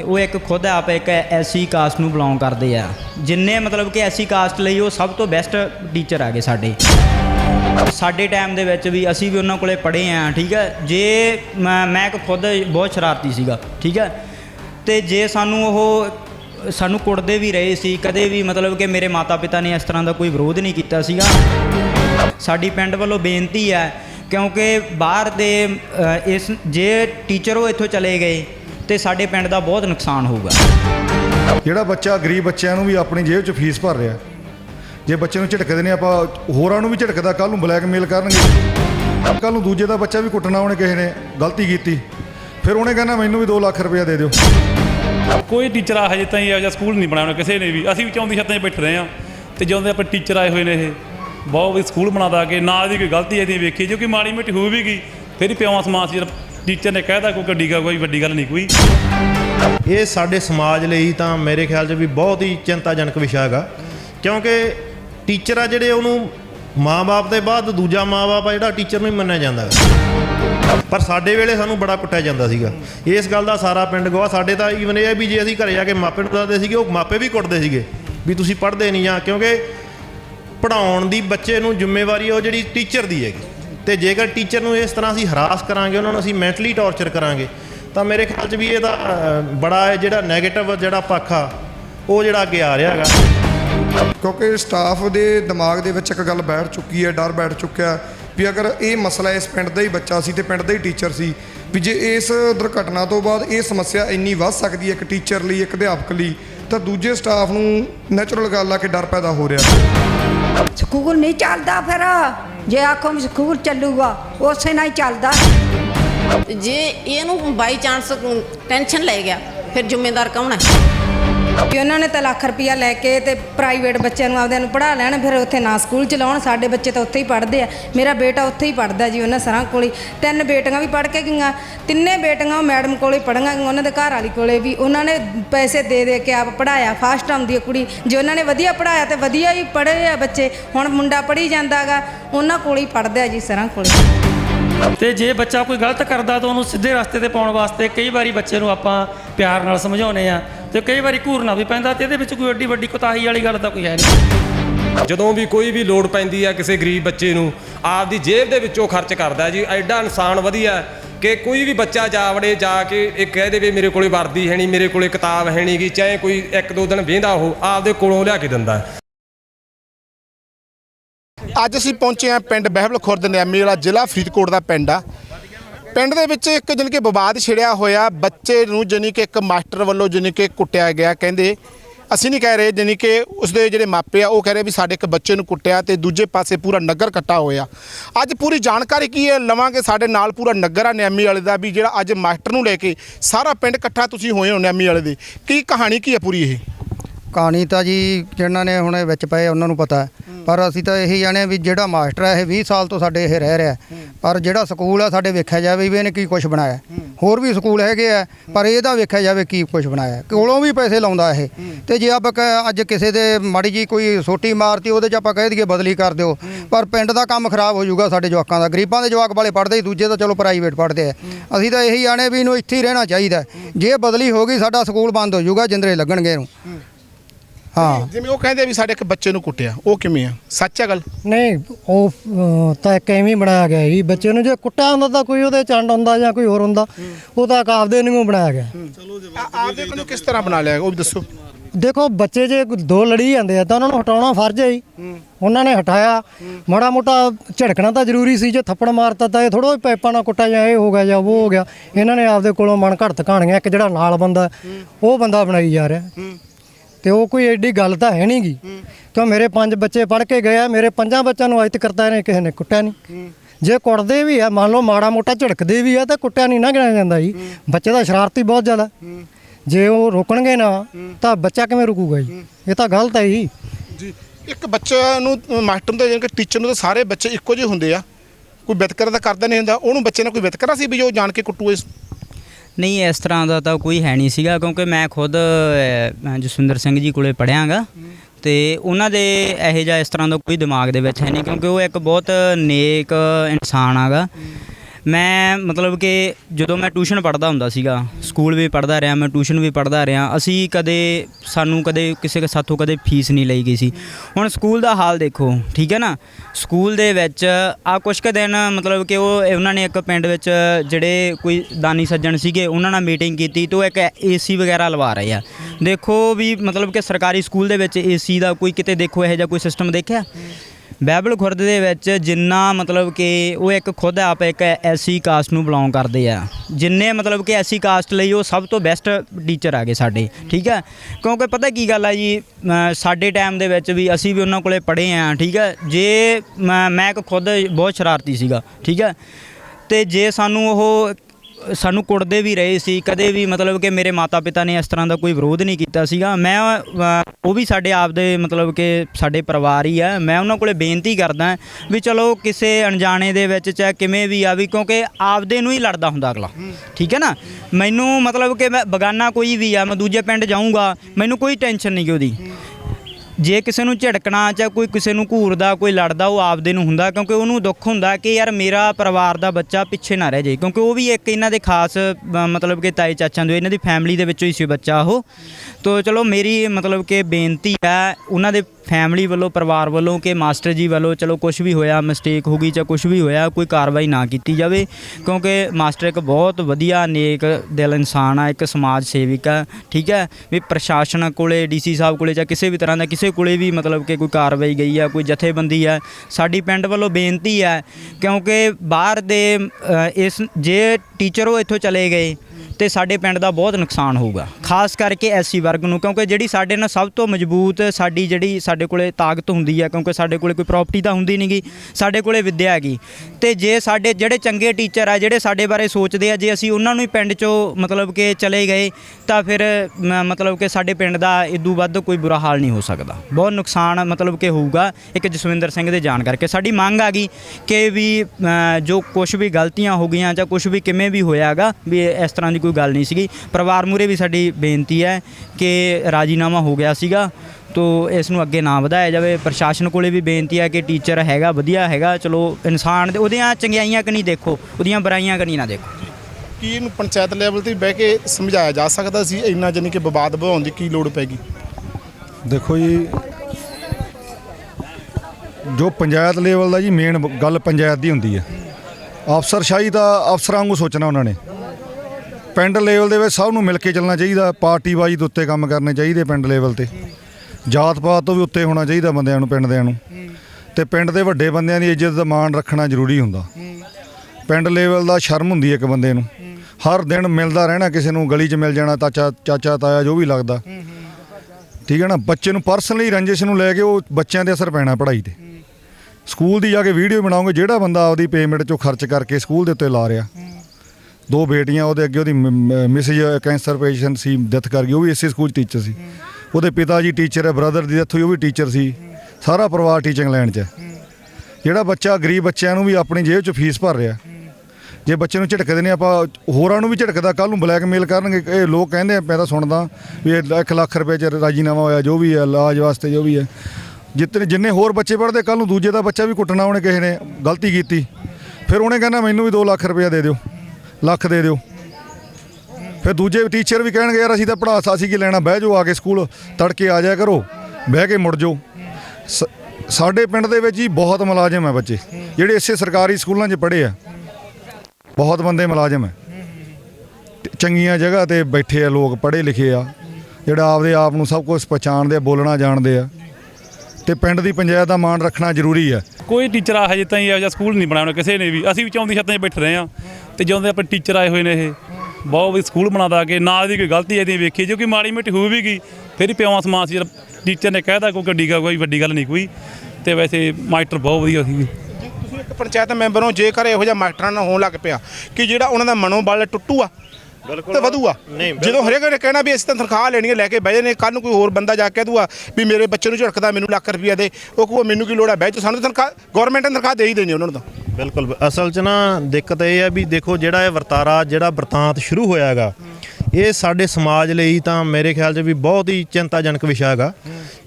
[SPEAKER 4] ਉਹ ਇੱਕ ਖੁਦ ਆਪ ਇੱਕ ਐਸੀ ਕਾਸਟ ਨੂੰ ਬਿਲੋਂਗ ਕਰਦੇ ਆ। ਜਿੰਨੇ ਮਤਲਬ ਕਿ ਐਸੀ ਕਾਸਟ ਲਈ ਉਹ ਸਭ ਤੋਂ ਬੈਸਟ ਟੀਚਰ ਆਗੇ ਸਾਡੇ। ਸਾਡੇ ਟਾਈਮ ਦੇ ਵਿੱਚ ਵੀ ਅਸੀਂ ਵੀ ਉਹਨਾਂ ਕੋਲੇ ਪੜ੍ਹੇ ਆ, ਠੀਕ ਹੈ ਜੇ ਮੈਂ ਮੈਂ ਇੱਕ ਖੁਦ ਬਹੁਤ ਸ਼ਰਾਰਤੀ ਸੀਗਾ, ਠੀਕ ਹੈ ਤੇ ਜੇ ਸਾਨੂੰ ਉਹ ਸਾਨੂੰ ਕੁੱਟਦੇ ਵੀ ਰਹੇ ਸੀ, ਕਦੇ ਵੀ ਮਤਲਬ ਕਿ ਮੇਰੇ ਮਾਤਾ ਪਿਤਾ ਨੇ ਇਸ ਤਰ੍ਹਾਂ ਦਾ ਕੋਈ ਵਿਰੋਧ ਨਹੀਂ ਕੀਤਾ ਸੀਗਾ। ਸਾਡੀ ਪਿੰਡ ਵੱਲੋਂ ਬੇਨਤੀ ਹੈ ਕਿਉਂਕਿ ਬਾਹਰ ਦੇ ਇਸ, ਜੇ ਟੀਚਰ ਉਹ ਇੱਥੋਂ ਚਲੇ ਗਏ ਤੇ ਸਾਡੇ ਪਿੰਡ ਦਾ ਬਹੁਤ ਨੁਕਸਾਨ ਹੋਊਗਾ।
[SPEAKER 5] ਜਿਹੜਾ ਬੱਚਾ ਗਰੀਬ ਬੱਚਿਆਂ ਨੂੰ ਵੀ ਆਪਣੀ ਜੇਬ 'ਚ ਫੀਸ ਭਰ ਰਿਹਾ ਜੇ ਬੱਚੇ ਨੂੰ ਝਟਕਦੇ ਨੇ ਆਪਾਂ ਹੋਰਾਂ ਨੂੰ ਵੀ ਝਟਕਦਾ ਕੱਲ ਨੂੰ ਬਲੈਕਮੇਲ ਕਰਨਗੇ। ਕੱਲ ਨੂੰ ਦੂਜੇ ਦਾ ਬੱਚਾ ਵੀ ਕੁੱਟਣਾ ਉਹਨੇ ਕਿਸੇ ਨੇ ਗਲਤੀ ਕੀਤੀ। ਫਿਰ ਉਹਨੇ ਕਹਿਣਾ ਮੈਨੂੰ ਵੀ 2 ਲੱਖ ਰੁਪਇਆ ਦੇ ਦਿਓ।
[SPEAKER 6] ਕੋਈ ਟੀਚਰ ਆ ਹਜੇ ਤਾਈਂ ਇਹੋ ਜਿਹਾ ਸਕੂਲ ਨਹੀਂ ਬਣਾਉਣਾ ਕਿਸੇ ਨੇ ਵੀ। ਅਸੀਂ ਵੀ ਚੌਂਦੀ ਛੱਤਾਂ 'ਚ ਬੈਠੇ ਰਹੇ ਹਾਂ ਤੇ ਜਦੋਂ ਦੇ ਆਪਣੇ ਟੀਚਰ ਆਏ ਹੋਏ ਨੇ ਇਹ। ਬਹੁਤ ਵੀ ਸਕੂਲ ਬਣਾਦਾ ਕਿ ਨਾ ਇਹਦੀ ਕੋਈ ਗਲਤੀ ਇਹਦੀ ਵੇਖੀ ਜੋ ਕਿ ਮਾੜੀ ਮੋਟੀ ਹੋ ਵੀ ਗਈ ਫਿਰ ਹੀ ਪਿਆਵਾਂ ਸਮਾਜ ਸੀ ਟੀਚਰ ਨੇ ਕਹਿਦਾ ਕੋਈ ਗੱਡੀ ਕਾ ਕੋਈ ਵੱਡੀ ਗੱਲ ਨਹੀਂ ਕੋਈ।
[SPEAKER 7] ਇਹ ਸਾਡੇ ਸਮਾਜ ਲਈ ਤਾਂ ਮੇਰੇ ਖਿਆਲ 'ਚ ਵੀ ਬਹੁਤ ਹੀ ਚਿੰਤਾਜਨਕ ਵਿਸ਼ਾ ਹੈਗਾ। ਕਿਉਂਕਿ ਟੀਚਰ ਆ ਜਿਹੜੇ ਉਹਨੂੰ ਮਾਂ-ਬਾਪ ਦੇ ਬਾਅਦ ਦੂਜਾ ਮਾਂ-ਬਾਪ ਆ ਜਿਹੜਾ ਟੀਚਰ ਨੂੰ ਹੀ ਮੰਨਿਆ ਜਾਂਦਾ ਹੈ। ਪਰ ਸਾਡੇ ਵੇਲੇ ਸਾਨੂੰ ਬੜਾ ਕੁੱਟਿਆ ਜਾਂਦਾ ਸੀਗਾ। ਇਸ ਗੱਲ ਦਾ ਸਾਰਾ ਪਿੰਡ ਗਵਾ ਸਾਡੇ ਤਾਂ ਈਵਨ ਇਹ ਹੈ ਵੀ ਜੇ ਅਸੀਂ ਘਰੇ ਜਾ ਕੇ ਮਾਪੇ ਨੂੰ ਦੱਸਦੇ ਸੀਗੇ, ਉਹ ਮਾਪੇ ਵੀ ਕੁੱਟਦੇ ਸੀਗੇ ਵੀ ਤੁਸੀਂ ਪੜ੍ਹਦੇ ਨਹੀਂ ਜਾਂ ਕਿਉਂਕਿ ਪੜਾਉਣ ਦੀ ਬੱਚੇ ਨੂੰ ਜ਼ਿੰਮੇਵਾਰੀ ਉਹ ਜਿਹੜੀ ਟੀਚਰ ਦੀ ਹੈਗੀ। ਤੇ ਜੇਕਰ ਟੀਚਰ ਨੂੰ ਇਸ ਤਰ੍ਹਾਂ ਅਸੀਂ ਹਰਾਸ ਕਰਾਂਗੇ ਉਹਨਾਂ ਨੂੰ ਅਸੀਂ ਮੈਂਟਲੀ ਟੌਰਚਰ ਕਰਾਂਗੇ ਤਾਂ ਮੇਰੇ ਖਿਆਲ 'ਚ ਵੀ ਇਹਦਾ ਬੜਾ ਇਹ ਜਿਹੜਾ 네ਗੇਟਿਵ ਜਿਹੜਾ ਪੱਖ ਆ ਉਹ ਜਿਹੜਾ ਅੱਗੇ ਆ ਰਿਹਾ ਹੈਗਾ।
[SPEAKER 8] ਕਿਉਂਕਿ ਸਟਾਫ ਦੇ ਦਿਮਾਗ ਦੇ ਵਿੱਚ ਇੱਕ ਗੱਲ ਬੈਠ ਚੁੱਕੀ ਹੈ ਡਰ ਬੈਠ ਚੁੱਕਿਆ ਵੀ ਅਗਰ ਇਹ ਮਸਲਾ ਇਸ ਪਿੰਡ ਦਾ ਹੀ ਬੱਚਾ ਸੀ ਤੇ ਪਿੰਡ ਦਾ ਹੀ ਟੀਚਰ ਸੀ ਵੀ ਜੇ ਇਸ ਦੁਰਘਟਨਾ ਤੋਂ ਬਾਅਦ ਇਹ ਸਮੱਸਿਆ ਇੰਨੀ ਵੱਧ ਸਕਦੀ ਹੈ ਇੱਕ ਟੀਚਰ ਲਈ ਇੱਕ ਅਧਿਆਪਕ ਲਈ ਤਾਂ ਦੂਜੇ ਸਟਾਫ ਨੂੰ ਨੈਚੁਰਲ ਗੱਲ ਆ ਕਿ ਡਰ ਪੈਦਾ ਹੋ ਰਿਹਾ
[SPEAKER 9] ਸਕੂਲ ਨਹੀਂ ਚੱਲਦਾ ਫਿਰ। ਜੇ ਆਖੋ ਵੀ ਸਕੂਲ ਚੱਲੂਗਾ, ਉਸੇ ਨਾਲ ਹੀ ਚੱਲਦਾ।
[SPEAKER 10] ਜੇ ਇਹਨੂੰ ਬਾਈ ਚਾਂਸ ਟੈਨਸ਼ਨ ਲੈ ਗਿਆ, ਫਿਰ ਜ਼ਿੰਮੇਦਾਰ ਕੌਣ ਹੈ?
[SPEAKER 11] ਵੀ ਉਹਨਾਂ ਨੇ ਤਾਂ ਲੱਖ ਰੁਪਇਆ ਲੈ ਕੇ ਤੇ ਪ੍ਰਾਈਵੇਟ ਬੱਚਿਆਂ ਨੂੰ ਆਪਦਿਆਂ ਨੂੰ ਪੜ੍ਹਾ ਲੈਣ, ਫਿਰ ਉੱਥੇ ਨਾ ਸਕੂਲ ਚਲਾਉਣ ਸਾਡੇ ਬੱਚੇ ਤਾਂ ਉੱਥੇ ਹੀ ਪੜ੍ਹਦੇ ਆ। ਮੇਰਾ ਬੇਟਾ ਉੱਥੇ ਹੀ ਪੜ੍ਹਦਾ ਜੀ, ਉਹਨਾਂ ਸਰਾਂ ਕੋਲੇ। ਤਿੰਨ ਬੇਟੀਆਂ ਵੀ ਪੜ੍ਹ ਕੇ ਗਈਆਂ। ਤਿੰਨੇ ਬੇਟੀਆਂ ਉਹ ਮੈਡਮ ਕੋਲੇ ਪੜ੍ਹੀਆਂ ਗਈਆਂ, ਉਹਨਾਂ ਦੇ ਘਰ ਵਾਲੀ ਕੋਲੇ ਵੀ। ਉਹਨਾਂ ਨੇ ਪੈਸੇ ਦੇ ਦੇ ਕੇ ਆਪ ਪੜ੍ਹਾਇਆ ਫਾਸਟ ਆਉਂਦੀ ਹੈ ਕੁੜੀ। ਜੇ ਉਹਨਾਂ ਨੇ ਵਧੀਆ ਪੜ੍ਹਾਇਆ ਤੇ ਵਧੀਆ ਹੀ ਪੜ੍ਹੇ ਆ ਬੱਚੇ। ਹੁਣ ਮੁੰਡਾ ਪੜ੍ਹੀ ਜਾਂਦਾਗਾ ਉਹਨਾਂ ਕੋਲੇ ਹੀ ਪੜ੍ਹਦਾ ਜੀ ਸਰਾਂ ਕੋਲੇ।
[SPEAKER 12] ਤੇ ਜੇ ਬੱਚਾ ਕੋਈ ਗਲਤ ਕਰਦਾ ਤਾਂ ਉਹਨੂੰ ਸਿੱਧੇ ਰਸਤੇ ਤੇ ਪਾਉਣ ਵਾਸਤੇ ਕਈ ਵਾਰੀ ਬੱਚੇ ਨੂੰ ਆਪਾਂ ਪਿਆਰ ਨਾਲ ਸਮਝਾਉਂਦੇ ਆ ਤੇ ਕਈ ਵਾਰੀ ਘੂਰਨਾ ਵੀ ਪੈਂਦਾ ਤੇ ਇਹਦੇ ਵਿੱਚ ਕੋਈ ਏਡੀ ਵੱਡੀ ਕੁਤਾਹੀ ਵਾਲੀ ਗੱਲ ਤਾਂ ਕੋਈ ਹੈ ਨਹੀਂ
[SPEAKER 13] ਜਦੋਂ ਵੀ ਕੋਈ ਵੀ ਲੋੜ ਪੈਂਦੀ ਆ ਕਿਸੇ ਗਰੀਬ ਬੱਚੇ ਨੂੰ ਆਪਦੀ ਜੇਬ ਦੇ ਵਿੱਚੋਂ ਖਰਚ ਕਰਦਾ ਜੀ ਐਡਾ ਇਨਸਾਨ ਵਧੀਆ ਕਿ ਕੋਈ ਵੀ ਬੱਚਾ ਜਾ ਵੜੇ ਜਾ ਕੇ ਇਹ ਕਹਿ ਦੇਵੇ ਮੇਰੇ ਕੋਲੇ ਵਰਦੀ ਹੈ ਨਹੀਂ ਮੇਰੇ ਕੋਲੇ ਕਿਤਾਬ ਹੈ ਨਹੀਂ ਗੀ ਚਾਹੇ ਕੋਈ ਇੱਕ ਦੋ ਦਿਨ ਵੇਂਦਾ ਉਹ ਆਪਦੇ ਕੋਲੋਂ ਲਿਆ ਕੇ ਦਿੰਦਾ।
[SPEAKER 14] ਅੱਜ ਅਸੀਂ ਪਹੁੰਚੇ ਹਾਂ ਪਿੰਡ ਬਹਿਬਲ ਖੁਰਦ ਨਿਆਮੀ ਵਾਲਾ ਜ਼ਿਲ੍ਹਾ ਫਰੀਦਕੋਟ ਦਾ ਪਿੰਡ ਆ ਪਿੰਡ ਦੇ ਵਿੱਚ ਇੱਕ ਜਾਣੀ ਕਿ ਵਿਵਾਦ ਛਿੜਿਆ ਹੋਇਆ, ਬੱਚੇ ਨੂੰ ਜਾਣੀ ਕਿ ਇੱਕ ਮਾਸਟਰ ਵੱਲੋਂ ਜਾਣੀ ਕਿ ਕੁੱਟਿਆ ਗਿਆ। ਕਹਿੰਦੇ, ਅਸੀਂ ਨਹੀਂ ਕਹਿ ਰਹੇ ਜਾਣੀ ਕਿ ਉਸਦੇ ਜਿਹੜੇ ਮਾਪੇ ਆ, ਉਹ ਕਹਿ ਰਹੇ ਵੀ ਸਾਡੇ ਇੱਕ ਬੱਚੇ ਨੂੰ ਕੁੱਟਿਆ ਤੇ ਦੂਜੇ ਪਾਸੇ ਪੂਰਾ ਨਗਰ ਇਕੱਠਾ ਹੋਇਆ। ਅੱਜ ਪੂਰੀ ਜਾਣਕਾਰੀ ਕੀ ਹੈ? ਲਵਾਂਗੇ ਸਾਡੇ ਨਾਲ ਪੂਰਾ ਨਗਰ ਆ ਨਿਆਮੀ ਵਾਲੇ ਦਾ ਵੀ, ਜਿਹੜਾ ਅੱਜ ਮਾਸਟਰ ਨੂੰ ਲੈ ਕੇ ਸਾਰਾ ਪਿੰਡ ਇਕੱਠਾ ਤੁਸੀਂ ਹੋਏ ਹੋ ਨਿਆਮੀ ਵਾਲੇ ਦੇ। ਕੀ ਕਹਾਣੀ ਕੀ ਹੈ ਪੂਰੀ ਇਹ?
[SPEAKER 2] ਕਹਾਣੀ ਤਾਂ ਜੀ ਜਿਹਨਾਂ ਨੇ ਹੁਣ ਇਹ ਵਿੱਚ ਪਏ ਉਹਨਾਂ ਨੂੰ ਪਤਾ ਹੈ। ਪਰ ਅਸੀਂ ਤਾਂ ਇਹੀ ਜਾਣੇ ਵੀ ਜਿਹੜਾ ਮਾਸਟਰ ਹੈ ਇਹ 20 ਸਾਲ ਤੋਂ ਸਾਡੇ ਇਹ ਰਹਿ ਰਿਹਾ ਪਰ ਜਿਹੜਾ ਸਕੂਲ ਆ ਸਾਡੇ ਵੇਖਿਆ ਜਾਵੇ ਵੀ ਇਹਨੇ ਕੀ ਕੁਝ ਬਣਾਇਆ। ਹੋਰ ਵੀ ਸਕੂਲ ਹੈਗੇ ਆ ਪਰ ਇਹਦਾ ਵੇਖਿਆ ਜਾਵੇ ਕੀ ਕੁਝ ਬਣਾਇਆ। ਕੋਲੋਂ ਵੀ ਪੈਸੇ ਲਾਉਂਦਾ ਇਹ। ਤੇ ਜੇ ਆਪਾਂ ਕਹਿ- ਅੱਜ ਕਿਸੇ ਦੇ ਮਾੜੀ ਜੀ ਕੋਈ ਸੋਟੀ ਮਾਰਤੀ ਉਹਦੇ 'ਚ ਆਪਾਂ ਕਹਿ ਦਈਏ ਬਦਲੀ ਕਰ ਦਿਓ। ਪਰ ਪਿੰਡ ਦਾ ਕੰਮ ਖਰਾਬ ਹੋ ਜਾਊਗਾ ਸਾਡੇ ਜਵਾਕਾਂ ਦਾ। ਗਰੀਬਾਂ ਦੇ ਜਵਾਕ ਵਾਲੇ ਪੜ੍ਹਦੇ ਹੀ ਦੂਜੇ ਤਾਂ ਚਲੋ ਪ੍ਰਾਈਵੇਟ ਪੜ੍ਹਦੇ ਆ। ਅਸੀਂ ਤਾਂ ਇਹੀ ਆਣੇ ਵੀ ਇਹਨੂੰ ਇੱਥੇ ਹੀ ਰਹਿਣਾ ਚਾਹੀਦਾ ਜੇ ਬਦਲੀ ਹੋ ਗਈ ਸਾਡਾ ਸਕੂਲ ਬੰਦ ਹੋ ਜਾਊਗਾ ਜਿੰਦਰੇ ਲੱਗਣਗੇ ਇਹਨੂੰ। ਹਾਂ।
[SPEAKER 14] ਜਿਵੇਂ ਉਹ ਕਹਿੰਦੇ ਵੀ ਸਾਡੇ ਇੱਕ ਬੱਚੇ ਨੂੰ ਕੁੱਟਿਆ ਉਹ ਕਿਵੇਂ ਆ? ਸੱਚ ਹੈ ਗੱਲ?
[SPEAKER 3] ਨਹੀਂ ਉਹ ਅਹ, ਤਾਂ ਹੀ ਬਣਾਇਆ ਗਿਆ ਜੀ ਬੱਚੇ ਨੂੰ ਜੇ ਕੁੱਟਿਆ ਹੁੰਦਾ ਤਾਂ ਕੋਈ ਉਹਦੇ ਚੰਡ ਹੁੰਦਾ ਜਾਂ ਕੋਈ ਹੋਰ ਹੁੰਦਾ ਉਹ ਤਾਂ ਆਪਦੇ ਨੂੰ ਬਣਾਇਆ ਗਿਆ।
[SPEAKER 14] ਆਪਦੇ ਮੈਨੂੰ ਕਿਸ ਤਰ੍ਹਾਂ ਬਣਾ ਲਿਆ ਉਹ ਵੀ ਦੱਸੋ।
[SPEAKER 3] ਦੇਖੋ ਬੱਚੇ ਜੇ ਦੋ ਲੜੀ ਜਾਂਦੇ ਆ ਤਾਂ ਉਹਨਾਂ ਨੂੰ ਹਟਾਉਣਾ ਫਰਜ਼ ਹੈ ਜੀ। ਉਹਨਾਂ ਨੇ ਹਟਾਇਆ। ਮਾੜਾ ਮੋਟਾ ਝੜਕਣਾ ਤਾਂ ਜ਼ਰੂਰੀ ਸੀ ਜੇ ਥੱਪੜ ਮਾਰਤਾ ਤਾਂ ਇਹ ਥੋੜੋ ਪੈਪਾਂ ਨਾਲ ਕੁੱਟਾ ਜਾਂ ਇਹ ਹੋ ਗਿਆ ਜਾਂ ਉਹ ਹੋ ਗਿਆ। ਇਹਨਾਂ ਨੇ ਆਪਦੇ ਕੋਲੋਂ ਮਨ ਘੜਤ ਕਹਾਣੀਆਂ ਇੱਕ ਜਿਹੜਾ ਨਾਲ ਬੰਦਾ ਉਹ ਬੰਦਾ ਬਣਾਈ ਜਾ ਰਿਹਾ। ਤੇ ਉਹ ਕੋਈ ਐਡੀ ਗੱਲ ਤਾਂ ਹੈ ਨਹੀਂਗੀ। ਕਿਉਂ ਮੇਰੇ ਪੰਜ ਬੱਚੇ ਪੜ੍ਹ ਕੇ ਗਏ ਆ ਮੇਰੇ ਪੰਜਾਂ ਬੱਚਿਆਂ ਨੂੰ ਅੱਜ ਤੱਕ ਕਰਤਾ ਨੇ ਕਿਸੇ ਨੇ ਕੁੱਟਿਆ ਨਹੀਂ ਜੇ ਕੁੱਟਦੇ ਵੀ ਆ ਮੰਨ ਲਓ ਮਾੜਾ ਮੋਟਾ ਝੜਕਦੇ ਵੀ ਆ ਤਾਂ ਕੁੱਟਿਆ ਨਹੀਂ ਨਾ ਗਿਣਿਆ ਜਾਂਦਾ ਜੀ। ਬੱਚੇ ਦਾ ਸ਼ਰਾਰਤੀ ਬਹੁਤ ਜ਼ਿਆਦਾ। ਜੇ ਉਹ ਰੋਕਣਗੇ ਨਾ ਤਾਂ ਬੱਚਾ ਕਿਵੇਂ ਰੁਕੂਗਾ ਜੀ? ਇਹ ਤਾਂ ਗਲਤ ਹੈ ਜੀ।
[SPEAKER 14] ਜੀ ਇੱਕ ਬੱਚਾ ਨੂੰ ਮਾਸਟਰ ਨੂੰ ਕਿ ਟੀਚਰ ਨੂੰ ਤਾਂ ਸਾਰੇ ਬੱਚੇ ਇੱਕੋ ਜਿਹੇ ਹੁੰਦੇ ਆ। ਕੋਈ ਵਿਤਕਰਾ ਤਾਂ ਕਰਦਾ ਨਹੀਂ ਹੁੰਦਾ ਉਹਨੂੰ ਬੱਚੇ ਨਾਲ ਕੋਈ ਵਿਤਕਰਾ ਸੀ ਵੀ ਜੋ ਜਾਣ ਕੇ ਕੁੱਟੂ ਇਸ
[SPEAKER 4] ਨਹੀਂ ਇਸ ਤਰ੍ਹਾਂ ਦਾ ਤਾਂ ਕੋਈ ਹੈ ਨਹੀਂ ਸੀਗਾ ਕਿਉਂਕਿ ਮੈਂ ਖੁਦ ਅਹ, ਜਸਵਿੰਦਰ ਸਿੰਘ ਜੀ ਕੋਲੇ ਪੜ੍ਹਿਆਗਾ ਤੇ ਉਹਨਾਂ ਦੇ ਇਹੋ ਜਿਹਾ ਇਸ ਤਰ੍ਹਾਂ ਦਾ ਕੋਈ ਦਿਮਾਗ ਦੇ ਵਿੱਚ ਹੈ ਨਹੀਂ ਕਿਉਂਕਿ ਉਹ ਇੱਕ ਬਹੁਤ ਨੇਕ ਇਨਸਾਨ ਆਗਾ। ਮੈਂ ਮਤਲਬ ਕਿ ਜਦੋਂ ਮੈਂ ਟਿਊਸ਼ਨ ਪੜ੍ਹਦਾ ਹੁੰਦਾ ਸੀਗਾ, ਸਕੂਲ ਵੀ ਪੜ੍ਹਦਾ ਰਿਹਾ, ਮੈਂ ਟਿਊਸ਼ਨ ਵੀ ਪੜ੍ਹਦਾ ਰਿਹਾ, ਅਸੀਂ ਕਦੇ ਸਾਨੂੰ ਕਦੇ ਕਿਸੇ ਕੇ ਸਾਥੋਂ ਕਦੇ ਫੀਸ ਨਹੀਂ ਲਈ ਗਈ ਸੀ। ਹੁਣ ਸਕੂਲ ਦਾ ਹਾਲ ਦੇਖੋ, ਠੀਕ ਹੈ ਨਾ? ਸਕੂਲ ਦੇ ਵਿੱਚ ਆ ਕੁਛ ਕੁ ਦਿਨ ਮਤਲਬ ਕਿ ਉਹ ਉਹਨਾਂ ਨੇ ਇੱਕ ਪਿੰਡ ਵਿੱਚ ਜਿਹੜੇ ਕੋਈ ਦਾਨੀ ਸੱਜਣ ਸੀਗੇ, ਉਹਨਾਂ ਨਾਲ ਮੀਟਿੰਗ ਕੀਤੀ ਤੇ ਉਹ ਇੱਕ ਏਸੀ ਵਗੈਰਾ ਲਵਾ ਰਹੇ ਆ। ਦੇਖੋ ਵੀ ਮਤਲਬ ਕਿ ਸਰਕਾਰੀ ਸਕੂਲ ਦੇ ਵਿੱਚ ਏਸੀ ਦਾ ਕੋਈ ਕਿਤੇ ਦੇਖੋ ਇਹੋ ਜਿਹਾ ਕੋਈ ਸਿਸਟਮ ਦੇਖਿਆ? ਬਾਈਬਲ ਖੁਰਦ ਦੇ ਵਿੱਚ ਜਿੰਨਾ ਮਤਲਬ ਕਿ ਉਹ ਇੱਕ ਖੁਦ ਆਪ ਇੱਕ ਐਸੀ ਕਾਸਟ ਨੂੰ ਬਿਲੋਂਗ ਕਰਦੇ ਆ। ਜਿੰਨੇ ਮਤਲਬ ਕਿ ਐਸੀ ਕਾਸਟ ਲਈ ਉਹ ਸਭ ਤੋਂ ਬੈਸਟ ਟੀਚਰ ਆਗੇ ਸਾਡੇ, ਠੀਕ ਹੈ? ਕਿਉਂਕਿ ਪਤਾ ਕੀ ਗੱਲ ਆ ਜੀ ਸਾਡੇ ਟਾਈਮ ਦੇ ਵਿੱਚ ਵੀ ਅਸੀਂ ਵੀ ਉਹਨਾਂ ਕੋਲੇ ਪੜ੍ਹੇ ਆ, ਠੀਕ ਹੈ? ਜੇ ਮੈਂ ਮੈਂ ਇੱਕ ਖੁਦ ਬਹੁਤ ਸ਼ਰਾਰਤੀ ਸੀਗਾ, ਠੀਕ ਹੈ? ਤੇ ਜੇ ਸਾਨੂੰ ਉਹ ਸਾਨੂੰ ਕੁੱਟਦੇ ਵੀ ਰਹੇ ਸੀ ਕਦੇ ਵੀ ਮਤਲਬ ਕਿ ਮੇਰੇ ਮਾਤਾ ਪਿਤਾ ਨੇ ਇਸ ਤਰ੍ਹਾਂ ਦਾ ਕੋਈ ਵਿਰੋਧ ਨਹੀਂ ਕੀਤਾ ਸੀਗਾ। ਮੈਂ ਅ, ਉਹ ਵੀ ਸਾਡੇ ਆਪ ਦੇ ਮਤਲਬ ਕਿ ਸਾਡੇ ਪਰਿਵਾਰ ਹੀ ਆ। ਮੈਂ ਉਹਨਾਂ ਕੋਲੇ ਬੇਨਤੀ ਕਰਦਾ ਵੀ ਚਲੋ ਕਿਸੇ ਅਣਜਾਣੇ ਦੇ ਵਿੱਚ ਚਾਹੇ ਕਿਵੇਂ ਵੀ ਆ ਵੀ ਕਿਉਂਕਿ ਆਪਦੇ ਨੂੰ ਹੀ ਲੜਦਾ ਹੁੰਦਾ ਅਗਲਾ। ਠੀਕ ਹੈ ਨਾ? ਮੈਨੂੰ ਮਤਲਬ ਕਿ ਮੈਂ ਬਗਾਨਾ ਕੋਈ ਵੀ ਆ ਮੈਂ ਦੂਜੇ ਪਿੰਡ ਜਾਊਂਗਾ ਮੈਨੂੰ ਕੋਈ ਟੈਨਸ਼ਨ ਨਹੀਂ ਗੀ ਉਹਦੀ। ਜੇ ਕਿਸੇ ਨੂੰ ਝਿੜਕਣਾ ਜਾਂ ਕੋਈ ਕਿਸੇ ਨੂੰ ਘੂਰਦਾ, ਕੋਈ ਲੜਦਾ, ਉਹ ਆਪਦੇ ਨੂੰ ਹੁੰਦਾ, ਕਿਉਂਕਿ ਉਹਨੂੰ ਦੁੱਖ ਹੁੰਦਾ ਕਿ ਯਾਰ ਮੇਰਾ ਪਰਿਵਾਰ ਦਾ ਬੱਚਾ ਪਿੱਛੇ ਨਾ ਰਹਿ ਜਾਏ, ਕਿਉਂਕਿ ਉਹ ਵੀ ਇੱਕ ਇਹਨਾਂ ਦੇ ਖਾਸ ਮਤਲਬ ਕਿ ਤਾਏ ਚਾਚਿਆਂ ਦੇ, ਇਹਨਾਂ ਦੀ ਫੈਮਿਲੀ ਦੇ ਵਿੱਚੋਂ ਹੀ ਸੀ ਬੱਚਾ ਉਹ। ਤੋ ਚਲੋ ਮੇਰੀ ਮਤਲਬ ਕਿ ਬੇਨਤੀ ਹੈ, ਉਹਨਾਂ ਦੇ ਫੈਮਿਲੀ ਵੱਲੋਂ, ਪਰਿਵਾਰ ਵੱਲੋਂ ਕਿ ਮਾਸਟਰ ਜੀ ਵੱਲੋਂ ਚਲੋ ਕੁਝ ਵੀ ਹੋਇਆ ਮਿਸਟੇਕ ਹੋ ਗਈ ਜਾਂ ਕੁਝ ਵੀ ਹੋਇਆ, ਕੋਈ ਕਾਰਵਾਈ ਨਾ ਕੀਤੀ ਜਾਵੇ, ਕਿਉਂਕਿ ਮਾਸਟਰ ਇੱਕ ਬਹੁਤ ਵਧੀਆ ਨੇਕ ਦਿਲ ਇਨਸਾਨ ਆ, ਇੱਕ ਸਮਾਜ ਸੇਵਿਕ ਆ, ਠੀਕ ਹੈ? ਵੀ ਪ੍ਰਸ਼ਾਸਨ ਕੋਲੇ ਡੀਸੀ ਸਾਹਿਬ ਕੋਲੇ ਜਾਂ ਕਿਸੇ ਵੀ ਤਰ੍ਹਾਂ ਦਾ ਕਿਸੇ ਕੋਲੇ ਵੀ ਮਤਲਬ ਕਿ ਕੋਈ ਕਾਰਵਾਈ ਗਈ ਆ, ਕੋਈ ਜਥੇਬੰਦੀ ਆ, ਸਾਡੀ ਪਿੰਡ ਵੱਲੋਂ ਬੇਨਤੀ ਹੈ ਕਿਉਂਕਿ ਬਾਹਰ ਦੇ ਇਸ, ਜੇ ਟੀਚਰ ਉਹ ਇੱਥੋਂ ਚਲੇ ਗਏ ਤੇ ਸਾਡੇ ਪਿੰਡ ਦਾ ਬਹੁਤ ਨੁਕਸਾਨ ਹੋਊਗਾ, ਖਾਸ ਕਰਕੇ ਐਸੀ ਵਰਗ ਨੂੰ, ਕਿਉਂਕਿ ਜਿਹੜੀ ਸਾਡੇ ਨਾਲ ਸਭ ਤੋਂ ਮਜ਼ਬੂਤ ਸਾਡੀ ਜਿਹੜੀ ਸਾਡੇ ਕੋਲੇ ਤਾਕਤ ਹੁੰਦੀ ਹੈ, ਕਿਉਂਕਿ ਸਾਡੇ ਕੋਲੇ ਕੋਈ ਪ੍ਰਾਪਰਟੀ ਤਾਂ ਹੁੰਦੀ ਨਹੀਂਗੀ ਸਾਡੇ ਕੋਲੇ ਵਿੱਦਿਆ ਹੈਗੀ। ਤੇ ਜੇ ਸਾਡੇ ਜਿਹੜੇ ਚੰਗੇ ਟੀਚਰ ਆ, ਜਿਹੜੇ ਸਾਡੇ ਬਾਰੇ ਸੋਚਦੇ ਆ, ਜੇ ਅਸੀਂ ਉਹਨਾਂ ਨੂੰ ਹੀ ਪਿੰਡ 'ਚੋਂ ਮਤਲਬ ਕਿ ਚਲੇ ਗਏ, ਤਾਂ ਫਿਰ ਮ- ਮਤਲਬ ਕਿ ਸਾਡੇ ਪਿੰਡ ਦਾ ਇਦੋਂ ਵੱਧ ਕੋਈ ਬੁਰਾ ਹਾਲ ਨਹੀਂ ਹੋ ਸਕਦਾ। ਬਹੁਤ ਨੁਕਸਾਨ ਮਤਲਬ ਕਿ ਹੋਊਗਾ, ਇੱਕ ਜਸਵਿੰਦਰ ਸਿੰਘ ਦੇ ਜਾਣ ਕਰਕੇ। ਸਾਡੀ ਮੰਗ ਆ ਗਈ ਕਿ ਵੀ ਜੋ ਕੁਝ ਵੀ ਗਲਤੀਆਂ ਹੋ ਗਈਆਂ ਜਾਂ ਕੁਝ ਵੀ ਕਿਵੇਂ ਵੀ ਹੋਇਆਗਾ, ਵੀ ਇਸ ਤਰ੍ਹਾਂ ਦੀ ਕੋਈ ਗੱਲ ਨਹੀਂ ਸੀਗੀ। ਪਰਿਵਾਰ ਮੂਰੇ ਵੀ ਸਾਡੀ ਬੇਨਤੀ ਹੈ ਕਿ ਰਾਜੀਨਾਮਾ ਹੋ ਗਿਆ ਸੀਗਾ ਤੋ ਇਸ ਨੂੰ ਅੱਗੇ ਨਾ ਵਧਾਇਆ ਜਾਵੇ। ਪ੍ਰਸ਼ਾਸਨ ਕੋਲੇ ਵੀ ਬੇਨਤੀ ਹੈ ਕਿ ਟੀਚਰ ਹੈਗਾ ਵਧੀਆ ਹੈਗਾ ਚਲੋ ਇਨਸਾਨ ਦੇ ਉਹਦੀਆਂ ਚੰਗਿਆਈਆਂ ਕਨੀ ਦੇਖੋ ਉਹਦੀਆਂ ਬੁਰਾਈਆਂ ਕਨੀ ਨਾ ਦੇਖੋ।
[SPEAKER 14] ਕੀ ਇਹਨੂੰ ਪੰਚਾਇਤ ਲੈਵਲ ਤੇ ਬਹਿ ਕੇ ਸਮਝਾਇਆ ਜਾ ਸਕਦਾ ਸੀ ਇੰਨਾ ਜਾਨੀ ਕਿ ਵਿਵਾਦ ਵਧਾਉਣ ਦੀ ਕੀ ਲੋੜ ਪੈਗੀ
[SPEAKER 5] ਦੇਖੋ ਜੀ ਜੋ ਪੰਚਾਇਤ ਲੈਵਲ ਦਾ ਜੀ ਮੇਨ ਗੱਲ ਪੰਚਾਇਤ ਦੀ ਹੁੰਦੀ ਹੈ। ਅਫਸਰਸ਼ਾਹੀ ਦਾ ਅਫਸਰਾਂ ਵਾਂਗੂ ਸੋਚਣਾ ਉਹਨਾਂ ਨੇ। ਪਿੰਡ ਲੈਵਲ ਦੇ ਵਿੱਚ ਸਭ ਨੂੰ ਮਿਲ ਕੇ ਚੱਲਣਾ ਚਾਹੀਦਾ, ਪਾਰਟੀ ਵਾਈਜ਼ ਦੇ ਉੱਤੇ ਕੰਮ ਕਰਨੇ ਚਾਹੀਦੇ ਪਿੰਡ ਲੈਵਲ ਤੇ। ਜਾਤ ਪਾਤ ਤੋਂ ਵੀ ਉੱਤੇ ਹੋਣਾ ਚਾਹੀਦਾ ਬੰਦਿਆਂ ਨੂੰ, ਪਿੰਡ ਦਿਆਂ ਨੂੰ। ਤੇ ਪਿੰਡ ਦੇ ਵੱਡੇ ਬੰਦਿਆਂ ਦੀ ਇੱਜ਼ਤ ਦਾ ਮਾਣ ਰੱਖਣਾ ਜ਼ਰੂਰੀ ਹੁੰਦਾ। ਪਿੰਡ ਲੈਵਲ ਦਾ ਸ਼ਰਮ ਹੁੰਦੀ ਹੈ ਇੱਕ ਬੰਦੇ ਨੂੰ। ਹਰ ਦਿਨ ਮਿਲਦਾ ਰਹਿਣਾ, ਕਿਸੇ ਨੂੰ ਗਲੀ 'ਚ ਮਿਲ ਜਾਣਾ, ਚਾਚਾ ਚਾਚਾ, ਤਾਇਆ, ਜੋ ਵੀ ਲੱਗਦਾ। ਠੀਕ ਹੈ ਨਾ? ਬੱਚੇ ਨੂੰ ਪਰਸਨਲੀ ਰੰਜਿਸ਼ ਨੂੰ ਲੈ ਕੇ ਉਹ ਬੱਚਿਆਂ 'ਤੇ ਅਸਰ ਪੈਣਾ ਪੜ੍ਹਾਈ ਤੇ। ਸਕੂਲ ਦੀ ਜਾ ਕੇ ਵੀਡੀਓ ਬਣਾਉਂਗੇ ਜਿਹੜਾ ਬੰਦਾ ਆਪਦੀ ਪੇਮੈਂਟ ਚੋਂ ਖਰਚ ਕਰਕੇ ਸਕੂਲ ਦੇ ਉੱਤੇ ਲਾ ਰਿਹਾ। ਦੋ ਬੇਟੀਆਂ, ਉਹਦੇ ਅੱਗੇ ਉਹਦੀ ਮਿਸਿਜ ਕੈਂਸਰ ਪੇਸ਼ੈਂਟ ਸੀ ਡੈਥ ਕਰ ਗਈ, ਉਹ ਵੀ ਇਸੇ ਸਕੂਲ 'ਚ ਟੀਚਰ ਸੀ। ਉਹਦੇ ਪਿਤਾ ਜੀ ਟੀਚਰ ਹੈ ਬ੍ਰਦਰ ਦੀ ਡੈਥ ਹੋਈ, ਉਹ ਵੀ ਟੀਚਰ ਸੀ। ਸਾਰਾ ਪਰਿਵਾਰ ਟੀਚਿੰਗ ਲਾਈਨ 'ਚ ਹੈ। ਜਿਹੜਾ ਬੱਚਾ ਗਰੀਬ ਬੱਚਿਆਂ ਨੂੰ ਵੀ ਆਪਣੀ ਜੇਬ 'ਚ ਫੀਸ ਭਰ ਰਿਹਾ ਜੇ ਬੱਚੇ ਨੂੰ ਝਟਕਦੇ ਨੇ, ਆਪਾਂ ਹੋਰਾਂ ਨੂੰ ਵੀ ਝਟਕਦਾ ਕੱਲ ਨੂੰ ਬਲੈਕਮੇਲ ਕਰਨਗੇ, ਇਹ ਲੋਕ ਕਹਿੰਦੇ ਆ, ਮੈਂ ਤਾਂ ਸੁਣਦਾ ਵੀ ਇਹ 1 ਲੱਖ ਰੁਪਏ ਚ ਰਾਜੀਨਾਮਾ ਹੋਇਆ, ਜੋ ਵੀ ਹੈ, ਇਲਾਜ ਵਾਸਤੇ ਜੋ ਵੀ ਹੈ। ਜਿਤਨੇ, ਜਿੰਨੇ ਹੋਰ ਬੱਚੇ ਪੜ੍ਹਦੇ ਕੱਲ ਨੂੰ ਦੂਜੇ ਦਾ ਬੱਚਾ ਵੀ ਕੁੱਟਣਾ ਉਹਨੇ ਕਿਸੇ ਨੇ ਗਲਤੀ ਕੀਤੀ। ਫਿਰ ਉਹਨੇ ਕਹਿੰਦਾ ਮੈਨੂੰ ਵੀ 2 ਲੱਖ ਰੁਪਏ ਦੇ ਦਿਓ। ਲੱਖ ਦੇ ਦਿਓ। ਫਿਰ ਦੂਜੇ ਟੀਚਰ ਵੀ ਕਹਿਣਗੇ, ਯਾਰ ਅਸੀਂ ਤਾਂ ਪੜਾਸਾ ਅਸੀਂ ਕੀ ਲੈਣਾ, ਬਹਿ ਜਾਓ ਆ ਕੇ ਸਕੂਲ ਤੜਕੇ ਆ ਜਾਇਆ ਕਰੋ, ਬਹਿ ਕੇ ਮੁੜ ਜਾਓ। ਸ- ਸਾਡੇ ਪਿੰਡ ਦੇ ਵਿੱਚ ਹੀ ਬਹੁਤ ਮੁਲਾਜ਼ਮ ਹੈ ਬੱਚੇ, ਜਿਹੜੇ ਇਸੇ ਸਰਕਾਰੀ ਸਕੂਲਾਂ 'ਚ ਪੜ੍ਹੇ ਆ। ਬਹੁਤ ਬੰਦੇ ਮੁਲਾਜ਼ਮ ਹੈ। ਚੰਗੀਆਂ ਜਗ੍ਹਾ ਤੇ ਬੈਠੇ ਆ ਲੋਕ, ਪੜ੍ਹੇ ਲਿਖੇ ਆ, ਜਿਹੜਾ ਆਪਦੇ ਆਪ ਨੂੰ ਸਭ ਕੁਝ ਪਛਾਣਦੇ ਆ, ਬੋਲਣਾ ਜਾਣਦੇ ਆ। ਤੇ ਪਿੰਡ ਦੀ ਪੰਚਾਇਤ ਦਾ ਮਾਣ ਰੱਖਣਾ ਜ਼ਰੂਰੀ ਹੈ
[SPEAKER 6] ਕੋਈ ਟੀਚਰ ਆ ਹਜੇ ਤਾਈਂ ਇਹੋ ਜਿਹਾ ਸਕੂਲ ਨਹੀਂ ਬਣਾਉਣਾ ਕਿਸੇ ਨੇ ਵੀ। ਅਸੀਂ ਵੀ ਚੌਂਦੀ ਛੱਤਾਂ 'ਚ ਬੈਠ ਰਹੇ ਆ ਤੇ ਜਦੋਂ ਦੇ ਆਪਣੇ ਟੀਚਰ ਆਏ ਹੋਏ ਨੇ ਇਹ। ਬਹੁਤ ਵੀ ਸਕੂਲ ਬਣਾਦਾ ਕਿ। ਨਾ ਇਹਦੀ ਕੋਈ ਗਲਤੀ ਇਹਦੀ ਵੇਖੀ ਜੋ ਕਿ ਮਾੜੀ ਮੋਟੀ ਹੋ ਵੀ ਗਈ ਫਿਰ ਹੀ ਪਿਆਵਾਂ ਸਮਾਨ ਸੀ ਟੀਚਰ ਨੇ ਕਹਿਦਾ ਕੋਈ ਗੱਡੀ ਦਾ ਕੋਈ ਵੱਡੀ ਗੱਲ ਨਹੀਂ ਕੋਈ। ਤੇ ਵੈਸੇ ਮਾਸਟਰ ਬਹੁਤ ਵਧੀਆ ਸੀ।
[SPEAKER 14] ਤੁਸੀਂ ਇੱਕ ਪੰਚਾਇਤ ਮੈਂਬਰ ਹੋ ਜੇਕਰ ਇਹੋ ਜਿਹਾ ਮਾਸਟਰਾਂ ਨਾਲ ਹੋਣ ਲੱਗ ਪਿਆ ਕਿ ਜਿਹੜਾ ਉਹਨਾਂ ਦਾ ਮਨੋਬਲ ਟੁੱਟੂਆ ਤੇ ਵਧੂਆ
[SPEAKER 7] ਨਹੀਂ,
[SPEAKER 14] ਜਦੋਂ ਹਰੇਕ ਨੇ ਕਹਿਣਾ ਵੀ ਅਸੀਂ ਤਾਂ ਤਨਖਾਹ ਲੈਣੀ ਹੈ ਲੈ ਕੇ ਬਹਿ ਨੇ ਕੱਲ ਨੂੰ ਕੋਈ ਹੋਰ ਬੰਦਾ ਜਾ ਕੇ ਕਹਿ ਦੂਗਾ ਵੀ ਮੇਰੇ ਬੱਚੇ ਨੂੰ ਝੜਕਦਾ ਮੈਨੂੰ ਲੱਖ ਰੁਪਈਆ ਦੇ ਉਹ ਕਹੂਗਾ ਮੈਨੂੰ ਕੀ ਲੋੜ ਹੈ ਬਹਿ ਜਾ ਸਾਨੂੰ ਤਨਖਾਹ ਗਵਰਨਮੈਂਟ ਨੇ ਤਨਖਾਹ ਦੇ ਹੀ ਦੇਣੀ ਉਹਨਾਂ ਨੂੰ ਤਾਂ।
[SPEAKER 7] ਬਿਲਕੁਲ। ਅਸਲ 'ਚ ਨਾ ਦਿੱਕਤ ਇਹ ਆ ਵੀ ਦੇਖੋ ਜਿਹੜਾ ਇਹ ਵਰਤਾਰਾ, ਜਿਹੜਾ ਵਰਤਾਂਤ ਸ਼ੁਰੂ ਹੋਇਆ ਹੈਗਾ, ਇਹ ਸਾਡੇ ਸਮਾਜ ਲਈ ਤਾਂ ਮੇਰੇ ਖਿਆਲ 'ਚ ਵੀ ਬਹੁਤ ਹੀ ਚਿੰਤਾਜਨਕ ਵਿਸ਼ਾ ਹੈਗਾ।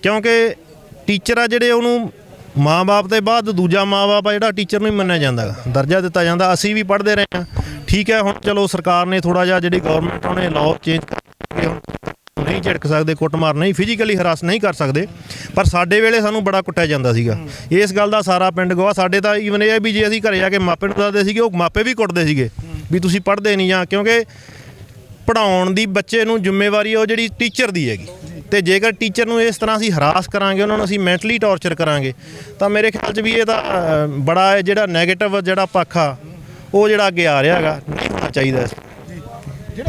[SPEAKER 7] ਕਿਉਂਕਿ ਟੀਚਰ ਆ ਜਿਹੜੇ ਉਹਨੂੰ ਮਾਂ-ਬਾਪ ਦੇ ਬਾਅਦ ਦੂਜਾ ਮਾਂ-ਬਾਪ ਆ ਜਿਹੜਾ ਟੀਚਰ ਨੂੰ ਹੀ ਮੰਨਿਆ ਜਾਂਦਾ ਹੈਗਾ, ਦਰਜਾ ਦਿੱਤਾ ਜਾਂਦਾ। ਅਸੀਂ ਵੀ ਪੜ੍ਹਦੇ ਰਹੇ ਹਾਂ। ਠੀਕ ਹੈ, ਹੁਣ ਚਲੋ ਸਰਕਾਰ ਨੇ ਥੋੜਾ ਜਿਹਾ ਜਿਹੜੀ ਗਵਰਨਮੈਂਟ ਉਹਨੇ ਲਾਅ ਚੇਂਜ ਨਹੀਂ ਝੜਕ ਸਕਦੇ ਕੁੱਟਮਾਰ ਨਹੀਂ ਫਿਜ਼ੀਕਲੀ ਹਰਾਸ ਨਹੀਂ ਕਰ ਸਕਦੇ ਪਰ ਸਾਡੇ ਵੇਲੇ ਸਾਨੂੰ ਬੜਾ ਕੁੱਟਿਆ ਜਾਂਦਾ ਸੀਗਾ। ਇਸ ਗੱਲ ਦਾ ਸਾਰਾ ਪਿੰਡ ਗਵਾ ਸਾਡੇ ਤਾਂ ਈਵਨ ਇਹ ਵੀ ਜੇ ਅਸੀਂ ਘਰੇ ਜਾ ਕੇ ਮਾਪੇ ਨੂੰ ਦੱਸਦੇ ਸੀਗੇ ਉਹ ਮਾਪੇ ਵੀ ਕੁੱਟਦੇ ਸੀਗੇ ਵੀ ਤੁਸੀਂ ਪੜ੍ਹਦੇ ਨਹੀਂ ਜਾਂ ਕਿਉਂਕਿ ਪੜਾਉਣ ਦੀ ਬੱਚੇ ਨੂੰ ਜ਼ਿੰਮੇਵਾਰੀ ਉਹ ਜਿਹੜੀ ਟੀਚਰ ਦੀ ਹੈਗੀ। ਤੇ ਜੇਕਰ ਟੀਚਰ ਨੂੰ ਇਸ ਤਰ੍ਹਾਂ ਅਸੀਂ ਹਰਾਸ ਕਰਾਂਗੇ ਉਹਨਾਂ ਨੂੰ ਅਸੀਂ ਮੈਂਟਲੀ ਟੌਰਚਰ ਕਰਾਂਗੇ ਤਾਂ ਮੇਰੇ ਖਿਆਲ 'ਚ ਵੀ ਇਹ ਤਾਂ ਅ, ਬੜਾ ਜਿਹੜਾ 네ਗੇਟਿਵ ਜਿਹੜਾ ਪੱਖ ਆ ਉਹ ਜਿਹੜਾ ਅੱਗੇ ਆ ਰਿਹਾ ਹੈਗਾ ਨਹੀਂ ਹੋਣਾ ਚਾਹੀਦਾ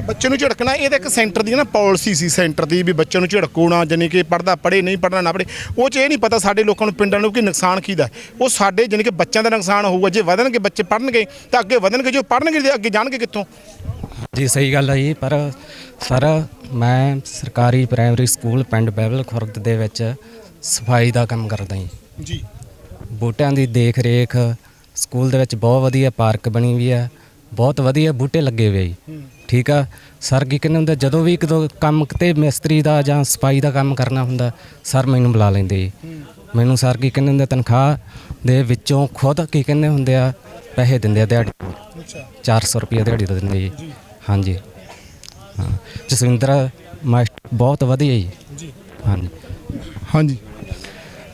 [SPEAKER 14] ਬੱਚੇ ਨੂੰ ਝੜਕਣਾ ਇਹ ਤਾਂ ਇੱਕ ਸੈਂਟਰ ਦੀ ਨਾ ਪਾਲਿਸੀ ਸੀ ਸੈਂਟਰ ਦੀ ਵੀ ਬੱਚੇ ਨੂੰ ਝੜਕੋ ਨਾ ਜਾਣੀ ਕਿ ਪੜਦਾ ਪੜੇ ਨਹੀਂ ਪੜਨਾ ਨਾ ਪੜੇ ਉਹ ਚ ਇਹ ਨਹੀਂ ਪਤਾ ਸਾਡੇ ਲੋਕਾਂ ਨੂੰ ਪਿੰਡਾਂ ਨੂੰ ਕਿ ਨੁਕਸਾਨ ਕੀਦਾ। ਉਹ ਸਾਡੇ ਜਾਣੀ ਕਿ ਬੱਚਿਆਂ ਦਾ ਨੁਕਸਾਨ ਹੋਊਗਾ ਜੇ ਵਧਣਗੇ ਬੱਚੇ ਪੜਨਗੇ ਤਾਂ ਅੱਗੇ ਵਧਣਗੇ ਜੋ ਪੜਨਗੇ ਤੇ ਅੱਗੇ ਜਾਣਗੇ ਕਿੱਥੋਂ?
[SPEAKER 15] ਜੀ ਸਹੀ ਗੱਲ ਹੈ ਜੀ ਪਰ ਸਰ ਮੈਂ ਸਰਕਾਰੀ ਪ੍ਰਾਇਮਰੀ ਸਕੂਲ ਪਿੰਡ ਬਹਿਬਲ ਖੁਰਦ ਦੇ ਵਿੱਚ ਸਫ਼ਾਈ ਦਾ ਕੰਮ ਕਰਦਾ ਜੀ।
[SPEAKER 14] ਜੀ।
[SPEAKER 15] ਬੂਟਿਆਂ ਦੀ ਦੇਖ ਰੇਖ ਸਕੂਲ ਦੇ ਵਿੱਚ ਬਹੁਤ ਵਧੀਆ ਪਾਰਕ ਬਣੀ ਹੋਈ ਹੈ ਬਹੁਤ ਵਧੀਆ ਬੂਟੇ ਲੱਗੇ ਹੋਏ ਜੀ। ਠੀਕ ਆ? ਸਰ ਕੀ ਕਹਿੰਦੇ ਹੁੰਦੇ ਜਦੋਂ ਵੀ ਕਦੋਂ ਕੰਮ ਕਿਤੇ ਮਿਸਤਰੀ ਦਾ ਜਾਂ ਸਫ਼ਾਈ ਦਾ ਕੰਮ ਕਰਨਾ ਹੁੰਦਾ ਸਰ ਮੈਨੂੰ ਬੁਲਾ ਲੈਂਦੇ ਜੀ। ਮੈਨੂੰ ਸਰ ਕੀ ਕਹਿੰਦੇ ਹੁੰਦੇ ਤਨਖਾਹ ਦੇ ਵਿੱਚੋਂ ਖੁਦ ਕੀ ਕਹਿੰਦੇ ਹੁੰਦੇ ਆ ਪੈਸੇ ਦਿੰਦੇ ਆ ਦਿਹਾੜੀ
[SPEAKER 14] ਅੱਛਾ।
[SPEAKER 15] 400 ਰੁਪਏ ਦਿਹਾੜੀ ਦਾ ਦਿੰਦੇ ਜੀ। ਹਾਂਜੀ। ਹਾਂ। ਜਸਵਿੰਦਰ ਮਾਸਟਰ ਬਹੁਤ ਵਧੀਆ ਜੀ।
[SPEAKER 14] ਜੀ।
[SPEAKER 15] ਹਾਂਜੀ।
[SPEAKER 8] ਹਾਂਜੀ।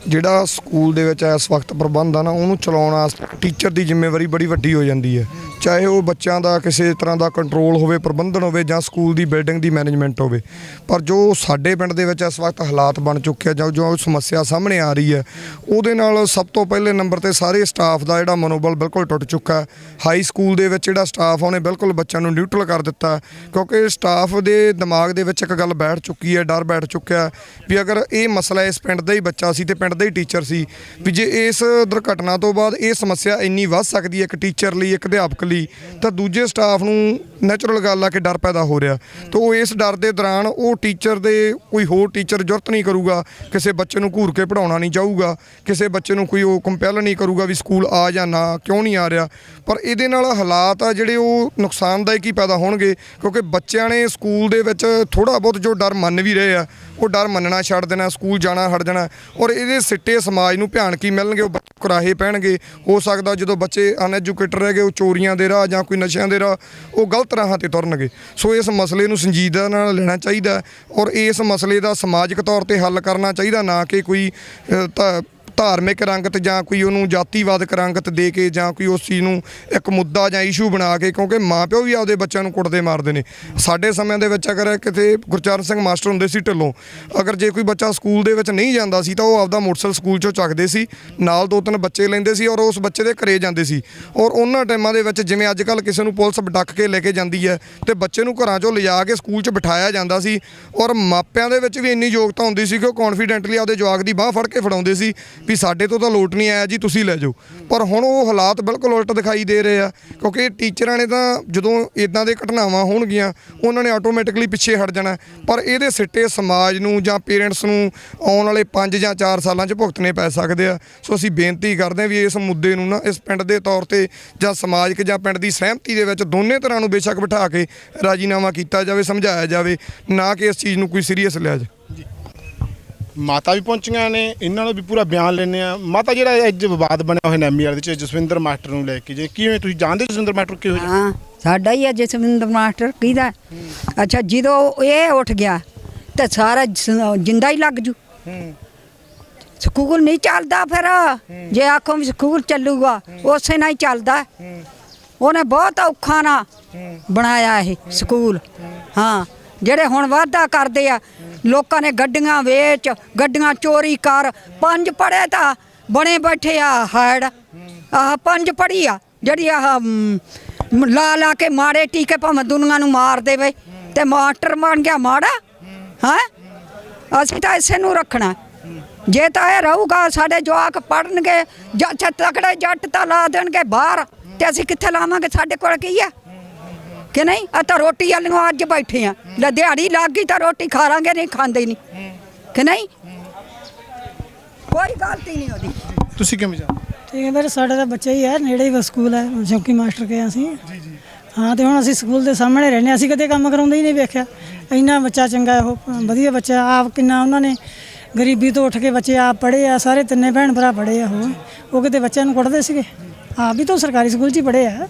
[SPEAKER 8] ਜਿਹੜਾ ਸਕੂਲ ਦੇ ਵਿੱਚ ਇਸ ਵਕਤ ਪ੍ਰਬੰਧ ਆ ਨਾ, ਉਹਨੂੰ ਚਲਾਉਣ ਵਾਸਤੇ ਟੀਚਰ ਦੀ ਜ਼ਿੰਮੇਵਾਰੀ ਬੜੀ ਵੱਡੀ ਹੋ ਜਾਂਦੀ ਹੈ। ਚਾਹੇ ਉਹ ਬੱਚਿਆਂ ਦਾ ਕਿਸੇ ਤਰ੍ਹਾਂ ਦਾ ਕੰਟਰੋਲ ਹੋਵੇ, ਪ੍ਰਬੰਧਨ ਹੋਵੇ ਜਾਂ ਸਕੂਲ ਦੀ ਬਿਲਡਿੰਗ ਦੀ ਮੈਨੇਜਮੈਂਟ ਹੋਵੇ। ਪਰ ਜੋ ਸਾਡੇ ਪਿੰਡ ਦੇ ਵਿੱਚ ਇਸ ਵਕਤ ਹਾਲਾਤ ਬਣ ਚੁੱਕੇ ਆ, ਜਾਂ ਜੋ ਸਮੱਸਿਆ ਸਾਹਮਣੇ ਆ ਰਹੀ ਹੈ, ਉਹਦੇ ਨਾਲ ਸਭ ਤੋਂ ਪਹਿਲੇ ਨੰਬਰ ਤੇ ਸਾਰੇ ਸਟਾਫ ਦਾ ਜਿਹੜਾ ਮਨੋਬਲ ਬਿਲਕੁਲ ਟੁੱਟ ਚੁੱਕਾ ਹਾਈ ਸਕੂਲ ਦੇ ਵਿੱਚ ਜਿਹੜਾ ਸਟਾਫ ਉਹਨੇ ਬਿਲਕੁਲ ਬੱਚਿਆਂ ਨੂੰ ਨਿਊਟਰਲ ਕਰ ਦਿੱਤਾ ਕਿਉਂਕਿ ਸਟਾਫ ਦੇ ਦਿਮਾਗ ਦੇ ਵਿੱਚ ਇੱਕ ਗੱਲ ਬੈਠ ਚੁੱਕੀ ਹੈ, ਡਰ ਬੈਠ ਚੁੱਕਿਆ ਵੀ ਅਗਰ ਇਹ ਮਸਲਾ ਇਸ ਪਿੰਡ ਦਾ ਹੀ ਬੱਚਾ ਸੀ ਤੇ ਪਿੰਡ ਦਾ ਹੀ ਟੀਚਰ ਸੀ। ਵੀ ਜੇ ਇਸ ਦੁਰਘਟਨਾ ਤੋਂ ਬਾਅਦ ਇਹ ਸਮੱਸਿਆ ਇੰਨੀ ਵੱਧ ਸਕਦੀ ਹੈ ਇੱਕ ਟੀਚਰ ਲਈ, ਇੱਕ ਅਧਿਆਪਕ ਲਈ, ਤਾਂ ਦੂਜੇ ਸਟਾਫ ਨੂੰ ਨੈਚੁਰਲ ਗੱਲ ਆ ਕਿ ਡਰ ਪੈਦਾ ਹੋ ਰਿਹਾ। ਤਾਂ ਉਹ ਇਸ ਡਰ ਦੇ ਦੌਰਾਨ ਉਹ ਟੀਚਰ ਦੇ ਕੋਈ ਹੋਰ ਟੀਚਰ ਜ਼ਰੂਰਤ ਨਹੀਂ ਕਰੂਗਾ, ਕਿਸੇ ਬੱਚੇ ਨੂੰ ਘੂਰ ਕੇ ਪੜਾਉਣਾ ਨਹੀਂ ਚਾਹੂਗਾ, ਕਿਸੇ ਬੱਚੇ ਨੂੰ ਕੋਈ ਉਹ ਕੰਪੈਲ ਨਹੀਂ ਕਰੂਗਾ ਵੀ ਸਕੂਲ ਆ ਜਾਂ ਨਾ, ਕਿਉਂ ਨਹੀਂ ਆ ਰਿਹਾ। ਪਰ ਇਹਦੇ ਨਾਲ ਹਾਲਾਤ ਆ ਜਿਹੜੇ ਉਹ ਨੁਕਸਾਨਦਾਇਕ ਹੀ ਪੈਦਾ ਹੋਣਗੇ, ਕਿਉਂਕਿ ਬੱਚਿਆਂ ਨੇ ਸਕੂਲ ਦੇ ਵਿੱਚ ਥੋੜਾ ਬਹੁਤ ਜੋ ਡਰ ਮੰਨ ਵੀ ਰਹੇ ਆ ਉਹ ਡਰ ਮੰਨਣਾ ਛੱਡ ਦੇਣਾ ਸਕੂਲ ਜਾਣਾ ਹਟ ਜਾਣਾ ਔਰ ਇਹਦੇ ਸਿੱਟੇ ਸਮਾਜ ਨੂੰ ਭਿਆਨਕ ਹੀ ਮਿਲਣਗੇ ਉਹ ਬੱਚੇ ਕੁਰਾਹੇ ਪੈਣਗੇ। ਹੋ ਸਕਦਾ ਜਦੋਂ ਬੱਚੇ ਅਨਐਜੂਕੇਟਡ ਰਹਿ ਗਏ ਉਹ ਚੋਰੀਆਂ ਦੇ ਰਾਹ ਜਾਂ ਕੋਈ ਨਸ਼ਿਆਂ ਦੇ ਰਾਹ ਉਹ ਗਲਤ ਰਾਹਾਂ ਤੇ ਤੁਰਨਗੇ। ਸੋ ਇਸ ਮਸਲੇ ਨੂੰ ਸੰਜੀਦਾ ਨਾਲ ਲੈਣਾ ਚਾਹੀਦਾ ਔਰ ਇਸ ਮਸਲੇ ਦਾ ਸਮਾਜਿਕ ਤੌਰ ਤੇ ਹੱਲ ਕਰਨਾ ਚਾਹੀਦਾ ਨਾ ਕਿ ਕੋਈ ਅ, ਧਾਰਮਿਕ ਰੰਗਤ ਜਾਂ ਕੋਈ ਉਹਨੂੰ ਜਾਤੀਵਾਦਕ ਰੰਗਤ ਦੇ ਕੇ ਜਾਂ ਕੋਈ ਉਸ ਚੀਜ਼ ਨੂੰ ਇੱਕ ਮੁੱਦਾ ਜਾਂ ਇਸ਼ੂ ਬਣਾ ਕੇ, ਕਿਉਂਕਿ ਮਾਪਿਓ ਵੀ ਆਪਦੇ ਬੱਚਿਆਂ ਨੂੰ ਕੁੱਟਦੇ ਮਾਰਦੇ ਨੇ। ਸਾਡੇ ਸਮੇਂ ਦੇ ਵਿੱਚ ਅਗਰ ਕਿਤੇ ਗੁਰਚਰਨ ਸਿੰਘ ਮਾਸਟਰ ਹੁੰਦੇ ਸੀ ਢਿੱਲੋਂ, ਅਗਰ ਜੇ ਕੋਈ ਬੱਚਾ ਸਕੂਲ ਦੇ ਵਿੱਚ ਨਹੀਂ ਜਾਂਦਾ ਸੀ ਤਾਂ ਉਹ ਆਪਦਾ ਮੋਟਰਸਾਈਕਲ ਸਕੂਲ ਚੋਂ ਚੱਕਦੇ ਸੀ, ਨਾਲ ਦੋ ਤਿੰਨ ਬੱਚੇ ਲੈਂਦੇ ਸੀ ਔਰ ਉਸ ਬੱਚੇ ਦੇ ਘਰੇ ਜਾਂਦੇ ਸੀ। ਔਰ ਉਹਨਾਂ ਟਾਈਮਾਂ ਦੇ ਵਿੱਚ ਜਿਵੇਂ ਅੱਜ ਕੱਲ ਕਿਸੇ ਨੂੰ ਪੁਲਿਸ ਡੱਕ ਕੇ ਲੈ ਕੇ ਜਾਂਦੀ ਹੈ ਤੇ ਬੱਚੇ ਨੂੰ ਘਰਾਂ ਚੋਂ ਲਿਜਾ ਕੇ ਸਕੂਲ 'ਚ ਬਿਠਾਇਆ ਜਾਂਦਾ ਸੀ ਔਰ ਮਾਪਿਆਂ ਦੇ ਵਿੱਚ ਵੀ ਇੰਨੀ ਯੋਗਤਾ ਹੁੰਦੀ ਸੀ ਕਿ ਉਹ ਕੌਨਫੀਡੈਂਟਲੀ ਆਪਦੇ ਜਵਾਕ ਦੀ ਬਾਹ ਫੜ ਕੇ ਫੜਾਉਂਦੇ ਸੀ ਵੀ ਸਾਡੇ ਤੋਂ ਤਾਂ ਲੋਟ ਨਹੀਂ ਆਇਆ ਜੀ, ਤੁਸੀਂ ਲੈ ਜਾਓ। ਪਰ ਹੁਣ ਉਹ ਹਾਲਾਤ ਬਿਲਕੁਲ ਉਲਟ ਦਿਖਾਈ ਦੇ ਰਹੇ ਆ, ਕਿਉਂਕਿ ਟੀਚਰਾਂ ਨੇ ਤਾਂ ਜਦੋਂ ਇਦਾਂ ਦੇ ਘਟਨਾਵਾਂ ਹੋਣਗੀਆਂ, ਉਹਨਾਂ ਨੇ ਆਟੋਮੈਟਿਕਲੀ ਪਿੱਛੇ ਹਟ ਜਾਣਾ। ਪਰ ਇਹਦੇ ਸਿੱਟੇ ਸਮਾਜ ਨੂੰ ਜਾਂ ਪੇਰੈਂਟਸ ਨੂੰ ਆਉਣ ਵਾਲੇ 5 ਜਾਂ 4 ਸਾਲਾਂ 'ਚ ਭੁਗਤਣੇ ਪੈ ਸਕਦੇ ਆ। ਸੋ ਅਸੀਂ ਬੇਨਤੀ ਕਰਦੇ ਹਾਂ ਵੀ ਇਸ ਮੁੱਦੇ ਨੂੰ ਨਾ, ਇਸ ਪਿੰਡ ਦੇ ਤੌਰ ਤੇ ਜਾਂ ਸਮਾਜਿਕ ਜਾਂ ਪਿੰਡ ਦੀ ਸਹਿਮਤੀ ਦੇ ਵਿੱਚ ਦੋਨੇ ਤਰ੍ਹਾਂ ਨੂੰ ਬੇਸ਼ੱਕ ਬਿਠਾ ਕੇ ਰਾਜੀਨਾਮਾ ਕੀਤਾ ਜਾਵੇ, ਸਮਝਾਇਆ ਜਾਵੇ, ਨਾ ਕਿ ਇਸ ਚੀਜ਼ ਨੂੰ ਕੋਈ ਸੀਰੀਅਸ ਲਿਆ ਜਾਵੇ।
[SPEAKER 14] ਮਾਤਾ ਵੀ ਪਹੁੰਚੀਆਂ ਨੇ ਇਹਨਾਂ ਨੂੰ ਵੀ ਪੂਰਾ ਬਿਆਨ ਲੈਣੇ ਆ ਮਾਤਾ ਜਿਹੜਾ ਅੱਜ ਵਿਵਾਦ ਬਣਿਆ ਹੋਇਆ ਨੈਮੀ ਵਾਲੇ ਦੇ ਚ ਜਸਵਿੰਦਰ ਮਾਸਟਰ ਨੂੰ ਲੈ ਕੇ ਜੇ ਕਿਵੇਂ ਤੁਸੀਂ ਜਾਣਦੇ ਹੋ ਜਸਵਿੰਦਰ ਮਾਸਟਰ ਕਿਹੋ ਜਿਹਾ?
[SPEAKER 9] ਹਾਂ ਸਾਡਾ ਹੀ ਹੈ ਜਸਵਿੰਦਰ ਮਾਸਟਰ ਕਿਹਦਾ? ਅੱਛਾ ਜਦੋਂ ਇਹ ਉੱਠ ਗਿਆ ਤਾਂ ਸਾਰਾ ਜਿੰਦਾ ਹੀ ਲੱਗ ਜੂ। ਸਕੂਲ ਨਹੀਂ ਚੱਲਦਾ ਫਿਰ। ਜੇ ਆਖੋ ਵੀ ਸਕੂਲ ਚੱਲੂਗਾ ਉਸੇ ਨਾਲ ਹੀ ਚੱਲਦਾ। ਉਹਨੇ ਬਹੁਤ ਔਖਾ ਨਾ ਬਣਾਇਆ ਇਹ ਸਕੂਲ। ਹਾਂ। ਜਿਹੜੇ ਹੁਣ ਵਾਅਦਾ ਕਰਦੇ ਆ ਲੋਕਾਂ ਨੇ ਗੱਡੀਆਂ ਵੇਚ ਗੱਡੀਆਂ ਚੋਰੀ ਕਰ ਪੰਜ ਪੜੇ ਤਾਂ ਬਣੇ ਬੈਠੇ ਆ ਹੜ। ਆਹ ਪੰਜ ਪੜੀ ਆ ਜਿਹੜੀ ਆਹ ਮ, ਲਾ ਲਾ ਕੇ ਮਾਰੇ ਟੀਕੇ ਭਾਵੇਂ ਦੁਨੀਆ ਨੂੰ ਮਾਰ ਦੇਵੇ ਤੇ ਮਾਸਟਰ ਬਣ ਗਿਆ ਮਾੜਾ ਹਾਂ? ਅਸੀਂ ਤਾਂ ਇਸੇ ਨੂੰ ਰੱਖਣਾ। ਜੇ ਤਾਂ ਇਹ ਰਹੂਗਾ ਸਾਡੇ ਜਵਾਕ ਪੜਨਗੇ ਜੱਟ ਤਕੜੇ ਜੱਟ ਤਾਂ ਲਾ ਦੇਣਗੇ ਬਾਹਰ ਤੇ ਅਸੀਂ ਕਿੱਥੇ ਲਾਵਾਂਗੇ? ਸਾਡੇ ਕੋਲ ਕੀ ਆ? ਕਿ ਨਹੀਂ? ਆ ਤਾਂ ਰੋਟੀ ਵਾਲੀਆਂ ਅੱਜ ਬੈਠੇ ਆ ਲੈ ਦਿਹਾੜੀ ਲੱਗ ਗਈ ਤਾਂ ਰੋਟੀ ਖਾ ਲਾਂਗੇ ਨਹੀਂ ਖਾਂਦੇ ਨਹੀਂ। ਕਿ ਨਹੀਂ? ਕੋਈ ਗਲਤੀ ਨਹੀਂ ਉਹਦੀ।
[SPEAKER 14] ਤੁਸੀਂ ਕਿਵੇਂ ਜਾਣਦੇ?
[SPEAKER 16] ਠੀਕ ਹੈ ਮੇਰੇ ਸਾਡੇ ਦਾ ਬੱਚਾ ਹੀ ਹੈ ਨੇੜੇ ਹੀ ਸਕੂਲ ਹੈ ਚੌਂਕੀ ਮਾਸਟਰ ਕੇ ਅਸੀਂ। ਜੀ ਜੀ। ਹਾਂ ਤੇ ਹੁਣ ਅਸੀਂ ਸਕੂਲ ਦੇ ਸਾਹਮਣੇ ਰਹਿੰਦੇ। ਅਸੀਂ ਕਦੇ ਕੰਮ ਕਰਾਉਂਦੇ ਹੀ ਨਹੀਂ ਵੇਖਿਆ। ਇੰਨਾ ਬੱਚਾ ਚੰਗਾ ਉਹ ਵਧੀਆ ਬੱਚਾ ਆਪ ਕਿੰਨਾ ਉਹਨਾਂ ਨੇ ਗਰੀਬੀ ਤੋਂ ਉੱਠ ਕੇ ਬੱਚੇ ਆਪ ਪੜ੍ਹੇ ਆ ਸਾਰੇ ਤਿੰਨੇ ਭੈਣ ਭਰਾ ਪੜ੍ਹੇ ਆ ਉਹ। ਉਹ ਕਿਤੇ ਬੱਚਿਆਂ ਨੂੰ ਕੁੱਟਦੇ ਸੀਗੇ। ਆਪ ਵੀ ਤਾਂ ਸਰਕਾਰੀ ਸਕੂਲ 'ਚ ਹੀ ਪੜ੍ਹੇ ਆ।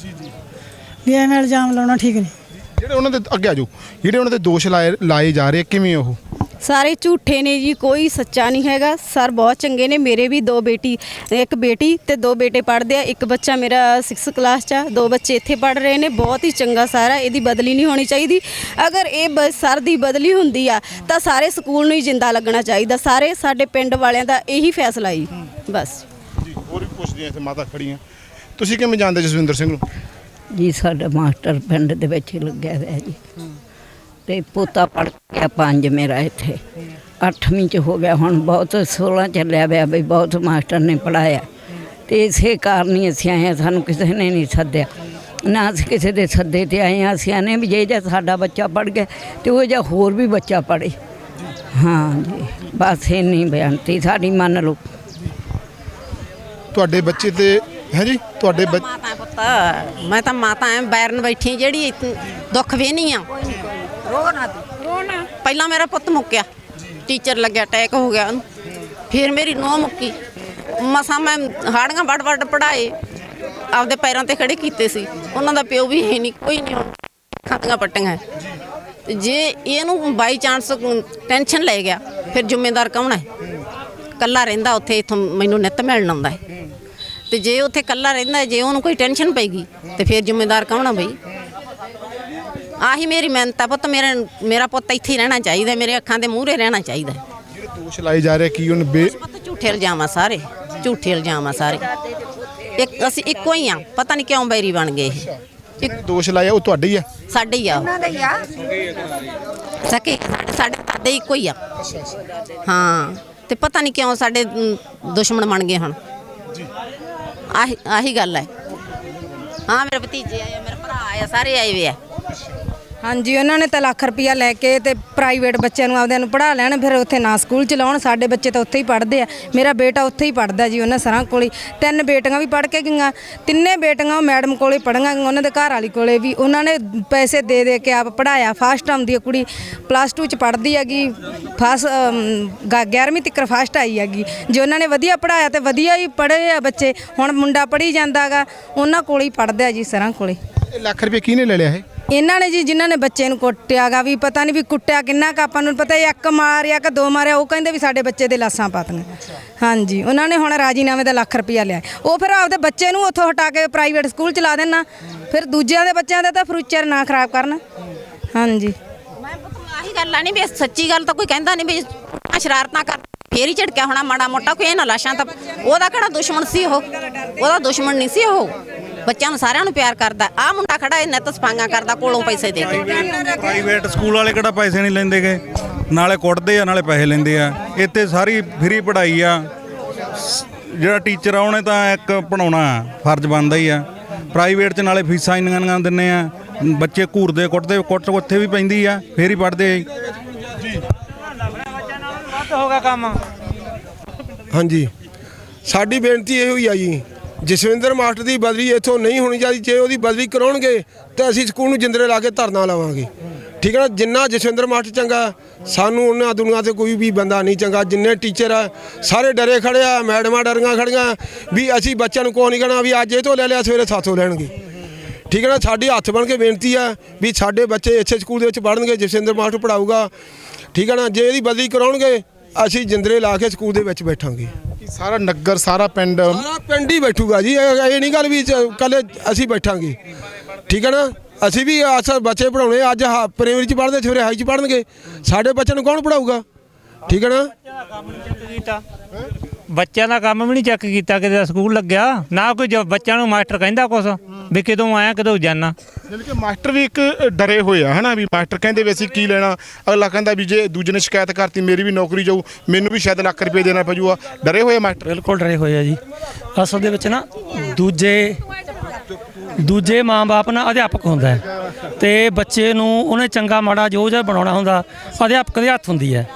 [SPEAKER 16] ਵੀ ਐਵੇਂ ਇਲਜ਼ਾਮ ਲਾਉਣਾ ਠੀਕ ਨਹੀਂ।
[SPEAKER 14] ਜਿਹੜੇ ਉਹਨਾਂ ਦੇ ਅੱਗੇ ਆਜੋ ਜਿਹੜੇ ਉਹਨਾਂ ਦੇ ਦੋਸ਼ ਲਾਏ ਲਾਏ ਜਾ ਰਹੇ ਕਿਵੇਂ ਉਹ?
[SPEAKER 17] ਸਾਰੇ ਝੂਠੇ ਨੇ ਜੀ ਕੋਈ ਸੱਚਾ ਨਹੀਂ ਹੈਗਾ। ਸਰ ਬਹੁਤ ਚੰਗੇ ਨੇ ਮੇਰੇ ਵੀ ਦੋ ਬੇਟੀ ਇੱਕ ਬੇਟੀ ਤੇ ਦੋ ਬੇਟੇ ਪੜ੍ਹਦੇ ਆ। ਇੱਕ ਬੱਚਾ ਮੇਰਾ 6th ਕਲਾਸ 'ਚ ਆ ਦੋ ਬੱਚੇ ਇੱਥੇ ਪੜ੍ਹ ਰਹੇ ਨੇ। ਬਹੁਤ ਹੀ ਚੰਗਾ ਸਰ ਆ ਇਹਦੀ ਬਦਲੀ ਨਹੀਂ ਹੋਣੀ ਚਾਹੀਦੀ। ਅਗਰ ਇਹ ਬ- ਸਰ ਦੀ ਬਦਲੀ ਹੁੰਦੀ ਆ ਤਾਂ ਸਾਰੇ ਸਕੂਲ ਨੂੰ ਹੀ ਜਿੰਦਾ ਲੱਗਣਾ ਚਾਹੀਦਾ। ਸਾਰੇ ਸਾਡੇ ਪਿੰਡ ਵਾਲਿਆਂ ਦਾ ਇਹੀ ਫੈਸਲਾ ਹੀ ਬਸ।
[SPEAKER 14] ਜੀ ਹੋਰ ਵੀ ਪੁੱਛਦੇ ਆ ਇੱਥੇ ਮਾਤਾ ਖੜੀਆਂ ਤੁਸੀਂ ਕਿਵੇਂ ਜਾਣਦੇ ਜਸਵਿੰਦਰ ਸਿੰਘ ਨੂੰ?
[SPEAKER 18] ਜੀ, ਸਾਡਾ ਮਾਸਟਰ ਪਿੰਡ ਦੇ ਵਿੱਚ ਹੀ ਲੱਗਿਆ ਹੋਇਆ ਜੀ। ਤੇ ਪੋਤਾ ਪੜ ਗਿਆ ਪੰਜ ਮੇਰਾ ਇੱਥੇ। 8ਵੀਂ ਚ ਹੋ ਗਿਆ, ਹੁਣ ਬਹੁਤ 16 ਚੱਲਿਆ ਪਿਆ ਬਈ ਬਹੁਤ ਮਾਸਟਰ ਨੇ ਪੜਾਇਆ ਤੇ ਇਸੇ ਕਾਰਨ ਹੀ ਅਸੀਂ ਆਏ ਹਾਂ, ਸਾਨੂੰ ਕਿਸੇ ਨੇ ਨਹੀਂ ਸੱਦਿਆ। ਨਾ ਅਸੀਂ ਕਿਸੇ ਦੇ ਸੱਦੇ ਤੇ ਆਏ ਹਾਂ, ਅਸੀਂ ਆਨੇ ਵੀ ਜੇ ਜੇ ਸਾਡਾ ਬੱਚਾ ਪੜ ਗਿਆ ਤੇ ਉਹ ਜਿਹਾ ਹੋਰ ਵੀ ਬੱਚਾ ਪੜੇ ਹਾਂ ਜੀ, ਬਸ ਇੰਨੀ ਬੇਨਤੀ ਸਾਡੀ ਮੰਨ ਲਓ।
[SPEAKER 14] ਤੁਹਾਡੇ ਬੱਚੇ ਤੇ ਹੈ ਜੀ? ਤੁਹਾਡੇ ਬੱਚੇ
[SPEAKER 10] ਮਾਤਾ ਪੁੱਤ। ਮੈਂ ਤਾਂ ਮਾਤਾ ਐ ਬੈਰਨ ਬੈਠੀ ਜਿਹੜੀ ਇਤ- ਦੁੱਖ ਵੀ ਨਹੀਂ ਆ।
[SPEAKER 9] ਰੋਣਾ
[SPEAKER 10] ਰੋਣਾ ਪਹਿਲਾਂ ਮੇਰਾ ਪੁੱਤ ਮੁੱਕਿਆ। ਟੀਚਰ ਲੱਗਿਆ ਅਟੈਕ ਹੋ ਗਿਆ ਉਹਨੂੰ। ਫਿਰ ਮੇਰੀ ਨੂੰਹ ਮੁੱਕੀ। ਮਸਾਂ ਮੈਂ ਹਾੜੀਆਂ ਵੱਡ ਵੱਡ ਪੜਾਏ ਆਪਦੇ ਪੈਰਾਂ ਤੇ ਖੜੇ ਕੀਤੇ ਸੀ। ਉਹਨਾਂ ਦਾ ਪਿਓ ਵੀ ਹੈ ਨਹੀਂ ਕੋਈ ਨਹੀਂ ਹੁਣ। ਖਾਂਦੀਆਂ ਪੱਟੀਆਂ। ਤੇ ਜੇ ਇਹਨੂੰ ਬਾਈ ਚਾਂਸ ਟੈਨਸ਼ਨ ਲੈ ਗਿਆ ਫਿਰ ਜ਼ਿੰਮੇਦਾਰ ਕੌਣ ਹੈ? ਕੱਲਾ ਰਹਿੰਦਾ ਉੱਥੇ ਇਥੋਂ ਮੈਨੂੰ ਨਿੱਤ ਮਿਲਣ ਆਉਂਦਾ ਹੈ। ਤੇ ਜੇ ਉੱਥੇ ਕੱਲਾ ਰਹਿੰਦਾ ਹੈ, ਜੇ ਉਹਨੂੰ ਕੋਈ ਟੈਨਸ਼ਨ ਪੈਗੀ ਤੇ ਫਿਰ ਜ਼ਿੰਮੇਦਾਰ ਕੌਣ ਆ ਬਈ? ਆਹੀ ਮੇਰੀ ਮਿਹਨਤ ਆ ਪੁੱਤ ਮੇਰੇ ਮੇਰਾ ਪੁੱਤ ਇੱਥੇ ਹੀ ਰਹਿਣਾ ਚਾਹੀਦਾ ਮੇਰੇ ਅੱਖਾਂ ਦੇ ਮੂਹਰੇ ਰਹਿਣਾ ਚਾਹੀਦਾ।
[SPEAKER 14] ਜਿਹੜੇ ਦੋਸ਼ ਲਾਏ ਜਾ ਰਹੇ ਕੀ ਉਹਨੇ ਬੇ
[SPEAKER 10] ਪੁੱਤ ਝੂਠੇ ਇਲਜ਼ਾਮ ਆ ਸਾਰੇ ਝੂਠੇ ਇਲਜ਼ਾਮ ਆ ਸਾਰੇ। ਇੱਕ ਅਸੀਂ ਇੱਕੋ ਹੀ ਆ ਪਤਾ ਨਹੀਂ ਕਿਉਂ ਬੈਰੀ ਬਣ ਗਏ ਇਹ।
[SPEAKER 14] ਜਿਹੜੇ ਦੋਸ਼ ਲਾਏ ਆ, ਉਹ ਤੁਹਾਡੇ ਹੀ ਆ?
[SPEAKER 10] ਸਾਡੇ ਹੀ ਆ ਉਹ।
[SPEAKER 9] ਉਹਨਾਂ ਦੇ ਆ।
[SPEAKER 10] ਸਕੇ ਸਾਡੇ ਸਾਡੇ ਸਾਡੇ ਇੱਕੋ ਹੀ ਆ। ਹਾਂ ਤੇ ਪਤਾ ਨਹੀਂ ਕਿਉਂ ਸਾਡੇ ਦੁਸ਼ਮਣ ਬਣ ਗਏ ਹੁਣ। ਆਹੀ ਆਹੀ ਗੱਲ ਹੈ। ਹਾਂ ਮੇਰੇ ਭਤੀਜੇ ਆਏ ਆ, ਮੇਰੇ ਭਰਾ ਆਏ ਆ, ਸਾਰੇ ਆਏ ਵੇ ਆ।
[SPEAKER 11] ਹਾਂਜੀ, ਉਹਨਾਂ ਨੇ ਤਾਂ ਲੱਖ ਰੁਪਇਆ ਲੈ ਕੇ ਤੇ ਪ੍ਰਾਈਵੇਟ ਬੱਚਿਆਂ ਨੂੰ, ਆਪਦਿਆਂ ਨੂੰ ਪੜ੍ਹਾ ਲੈਣ, ਫਿਰ ਉੱਥੇ ਨਾ ਸਕੂਲ ਚਲਾਉਣ ਸਾਡੇ ਬੱਚੇ ਤਾਂ ਉੱਥੇ ਹੀ ਪੜ੍ਹਦੇ ਆ। ਮੇਰਾ ਬੇਟਾ ਉੱਥੇ ਹੀ ਪੜ੍ਹਦਾ ਜੀ, ਉਹਨਾਂ ਸਰਾਂ ਕੋਲੇ ਤਿੰਨ ਬੇਟੀਆਂ ਵੀ ਪੜ੍ਹ ਕੇ ਗਈਆਂ। ਤਿੰਨੇ ਬੇਟੀਆਂ ਉਹ ਮੈਡਮ ਕੋਲੇ ਪੜ੍ਹੀਆਂ ਗਈਆਂ, ਉਹਨਾਂ ਦੇ ਘਰ ਵਾਲੀ ਕੋਲੇ ਵੀ। ਉਹਨਾਂ ਨੇ ਪੈਸੇ ਦੇ ਦੇ ਕੇ ਆਪ ਪੜ੍ਹਾਇਆ। ਫਸਟ ਆਉਂਦੀ ਹੈ ਕੁੜੀ ਪਲੱਸ 2 ਚ ਪੜ੍ਹਦੀ ਹੈਗੀ। ਫਸ 11ਵੀਂ ਤੱਕ ਫਸਟ ਆਈ ਹੈਗੀ। ਜੇ ਉਹਨਾਂ ਨੇ ਵਧੀਆ ਪੜ੍ਹਾਇਆ ਤੇ ਵਧੀਆ ਹੀ ਪੜ੍ਹੇ ਆ ਬੱਚੇ। ਹੁਣ ਮੁੰਡਾ ਪੜ੍ਹੀ ਜਾਂਦਾਗਾ, ਉਹਨਾਂ ਕੋਲੇ ਹੀ ਪੜ੍ਹਦਾ ਜੀ, ਸਰਾਂ ਕੋਲੇ
[SPEAKER 14] ਇਹ ਲੱਖ ਰੁਪਏ ਕਿਹਨੇ ਲੈ ਲਿਆ ਇਹ?
[SPEAKER 11] ਇਹਨਾਂ ਨੇ ਜੀ ਜਿਨ੍ਹਾਂ ਨੇ ਬੱਚੇ ਨੂੰ ਕੁੱਟਿਆਗਾ ਵੀ ਪਤਾ ਨਹੀਂ ਵੀ ਕੁੱਟਿਆ ਕਿੰਨਾ ਕੁ ਆਪਾਂ ਨੂੰ ਪਤਾ ਇੱਕ ਮਾਰਿਆ ਕਿ ਦੋ ਮਾਰਿਆ ਉਹ ਕਹਿੰਦੇ ਵੀ ਸਾਡੇ ਬੱਚੇ ਦੇ ਲਾਸਾਂ ਪਾਤੀਆਂ ਹਾਂਜੀ ਉਹਨਾਂ ਨੇ ਹੁਣ ਰਾਜੀਨਾਮੇ ਦਾ ਲੱਖ ਰੁਪਇਆ ਲਿਆ। ਉਹ ਫਿਰ ਆਪਦੇ ਬੱਚੇ ਨੂੰ ਉੱਥੋਂ ਹਟਾ ਕੇ ਪ੍ਰਾਈਵੇਟ ਸਕੂਲ ਚ ਲਾ ਦੇਣਾ। ਫਿਰ ਦੂਜਿਆਂ ਦੇ ਬੱਚਿਆਂ ਦਾ ਤਾਂ ਫਿਊਚਰ ਨਾ ਖਰਾਬ ਕਰਨ। ਹਾਂਜੀ।
[SPEAKER 10] ਆਹੀ ਗੱਲ ਆ ਨਹੀਂ ਵੀ ਸੱਚੀ ਗੱਲ ਤਾਂ ਕੋਈ ਕਹਿੰਦਾ ਨਹੀਂ ਵੀ ਸ਼ਰਾਰਤਾਂ ਕਰ ਫੇਰ ਹੀ ਝਟਕਿਆ ਹੋਣਾ ਮਾੜਾ ਮੋਟਾ ਕੋਈ ਇਹਨਾਂ ਲਾਸ਼ਾਂ ਤਾਂ ਉਹਦਾ ਕਿਹੜਾ ਦੁਸ਼ਮਣ ਸੀ ਉਹ? ਉਹਦਾ ਦੁਸ਼ਮਣ ਨਹੀਂ ਸੀ ਉਹ? ਬੱਚਿਆਂ ਨੂੰ ਸਾਰਿਆਂ ਨੂੰ ਪਿਆਰ ਕਰਦਾ। ਆ ਮੁੰਡਾ ਖੜਾ ਇਹ ਨਿੱਤ ਸਫਾਈਆਂ ਕਰਦਾ ਕੋਲੋਂ ਪੈਸੇ ਦੇ ਕੇ
[SPEAKER 19] ਪ੍ਰਾਈਵੇਟ ਸਕੂਲ ਵਾਲੇ ਕਿਹੜਾ ਪੈਸੇ ਨਹੀਂ ਲੈਂਦੇਗੇ ਨਾਲੇ ਕੁੱਟਦੇ ਆ ਨਾਲੇ ਪੈਸੇ ਲੈਂਦੇ ਆ। ਇੱਥੇ ਸਾਰੀ ਫ੍ਰੀ ਪੜ੍ਹਾਈ ਆ। ਸ- ਜਿਹੜਾ ਟੀਚਰ ਆ ਉਹਨੇ ਤਾਂ ਇੱਕ ਪੜਾਉਣਾ ਫਰਜ਼ ਬਣਦਾ ਹੀ ਆ। ਪ੍ਰਾਈਵੇਟ 'ਚ ਨਾਲੇ ਫੀਸਾਂ ਇੰਨੀਆਂ ਇੰਨੀਆਂ ਦਿੰਨੇ ਆ। ਬੱਚੇ ਘੂਰਦੇ ਕੁੱਟਦੇ ਕੁੱਟ ਉੱਥੇ ਵੀ ਪੈਂਦੀ ਆ ਫੇਰ ਹੀ ਪੜ੍ਹਦੇ ਆ
[SPEAKER 20] ਹੋਗਾ ਕੰਮ
[SPEAKER 1] ਹਾਂਜੀ। ਸਾਡੀ ਬੇਨਤੀ ਇਹੋ ਹੀ ਆ ਜੀ। ਜਸਵਿੰਦਰ ਮਾਸਟਰ ਦੀ ਬਦਲੀ ਇੱਥੋਂ ਨਹੀਂ ਹੋਣੀ ਚਾਹੀਦੀ, ਜੇ ਉਹਦੀ ਬਦਲੀ ਕਰਾਉਣਗੇ ਤਾਂ ਅਸੀਂ ਸਕੂਲ ਨੂੰ ਜਿੰਦਰੇ ਲਾ ਕੇ ਧਰਨਾ ਲਾਵਾਂਗੇ। ਠੀਕ ਹੈ ਨਾ? ਜਿੰਨਾ ਜਸਵਿੰਦਰ ਮਾਸਟਰ ਚੰਗਾ ਸਾਨੂੰ ਉਹਨਾਂ ਦੁਨੀਆ ਤੇ ਕੋਈ ਵੀ ਬੰਦਾ ਨਹੀਂ ਚੰਗਾ। ਜਿੰਨੇ ਟੀਚਰ ਆ ਸਾਰੇ ਡਰੇ ਖੜੇ ਆ, ਮੈਡਮਾਂ ਡਰੀਆਂ ਖੜੀਆਂ, ਵੀ ਅਸੀਂ ਬੱਚਿਆਂ ਨੂੰ ਕੋਈ ਨਹੀਂ ਕਹਿਣਾ, ਵੀ ਅੱਜ ਇਹ ਤੋਂ ਲੈ ਲਿਆ, ਸਵੇਰੇ ਸਾਥੋਂ ਲੈਣਗੇ। ਠੀਕ ਹੈ ਨਾ? ਸਾਡੀ ਹੱਥ ਬਣ ਕੇ ਬੇਨਤੀ ਆ ਵੀ ਸਾਡੇ ਬੱਚੇ ਇੱਥੇ ਸਕੂਲ ਦੇ ਵਿੱਚ ਪੜ੍ਹਨਗੇ, ਜਸਵਿੰਦਰ ਮਾਸਟਰ ਪੜਾਊਗਾ ਠੀਕ ਹੈ ਨਾ? ਜੇ ਇਹਦੀ ਬਦਲੀ ਕਰਾਉਣਗੇ, ਅਸੀਂ ਜਿੰਦਰੇ ਲਾ ਕੇ ਸਕੂਲ ਦੇ ਵਿੱਚ ਬੈਠਾਂਗੇ।
[SPEAKER 14] ਸਾਰਾ ਨਗਰ ਸਾਰਾ ਪਿੰਡ
[SPEAKER 1] ਸਾਰਾ ਪਿੰਡ ਹੀ ਬੈਠੂਗਾ ਜੀ। ਇਹ ਇਹ ਨਹੀਂ ਗੱਲ ਵੀ ਕੱਲ ਅਸੀਂ ਬੈਠਾਂਗੇ। ਠੀਕ ਹੈ ਨਾ? ਅਸੀਂ ਵੀ ਆਸ ਬੱਚੇ ਪੜਾਉਣੇ ਅੱਜ ਹਾ- ਪ੍ਰਾਇਮਰੀ ਚ ਪੜ੍ਹਦੇ ਸਵੇਰੇ ਹਾਈ ਚ ਪੜ੍ਹਨਗੇ। ਸਾਡੇ ਬੱਚਿਆਂ ਨੂੰ ਕੌਣ ਪੜਾਊਗਾ ਠੀਕ ਹੈ ਨਾ?
[SPEAKER 20] ਕੀਤਾ ਬੱਚਿਆਂ ਦਾ ਕੰਮ ਵੀ ਨਹੀਂ ਚੈੱਕ ਕੀਤਾ ਕਿਤੇ ਦਾ ਸਕੂਲ ਲੱਗਿਆ ਨਾ ਕੋਈ ਜੋ ਬੱਚਿਆਂ ਨੂੰ ਮਾਸਟਰ ਕਹਿੰਦਾ ਕੁਛ ਵੀ ਕਦੋਂ ਆਇਆ ਕਦੋਂ ਜਾਣਾ।
[SPEAKER 14] ਯਾਨੀ ਕਿ ਮਾਸਟਰ ਵੀ ਇੱਕ ਡਰੇ ਹੋਏ ਆ ਹਨਾ ਵੀ ਮਾਸਟਰ ਕਹਿੰਦੇ ਵੀ ਅਸੀਂ ਕੀ ਲੈਣਾ ਅਗਲਾ ਕਹਿੰਦਾ ਵੀ ਜੇ ਦੂਜੇ ਨੇ ਸ਼ਿਕਾਇਤ ਕਰਤੀ ਮੇਰੀ ਵੀ ਨੌਕਰੀ ਜਾਊ ਮੈਨੂੰ ਵੀ ਸ਼ਾਇਦ ਲੱਖ ਰੁਪਏ ਦੇਣਾ ਪਜੂਗਾ। ਡਰੇ ਹੋਏ ਆ ਮਾਸਟਰ?
[SPEAKER 12] ਬਿਲਕੁਲ ਡਰੇ ਹੋਏ ਆ ਜੀ। ਅਸਲ ਦੇ ਵਿੱਚ ਨਾ ਦੂਜੇ ਦੂਜੇ ਮਾਂ-ਬਾਪ ਨਾ ਅਧਿਆਪਕ ਹੁੰਦਾ ਹੈ। ਤੇ ਬੱਚੇ ਨੂੰ ਉਹਨੇ ਚੰਗਾ ਮਾੜਾ ਜੋ ਜਿਹਾ ਬਣਾਉਣਾ ਹੁੰਦਾ ਅਧਿਆਪਕ ਦੇ ਹੱਥ ਹੁੰਦੀ ਹੈ।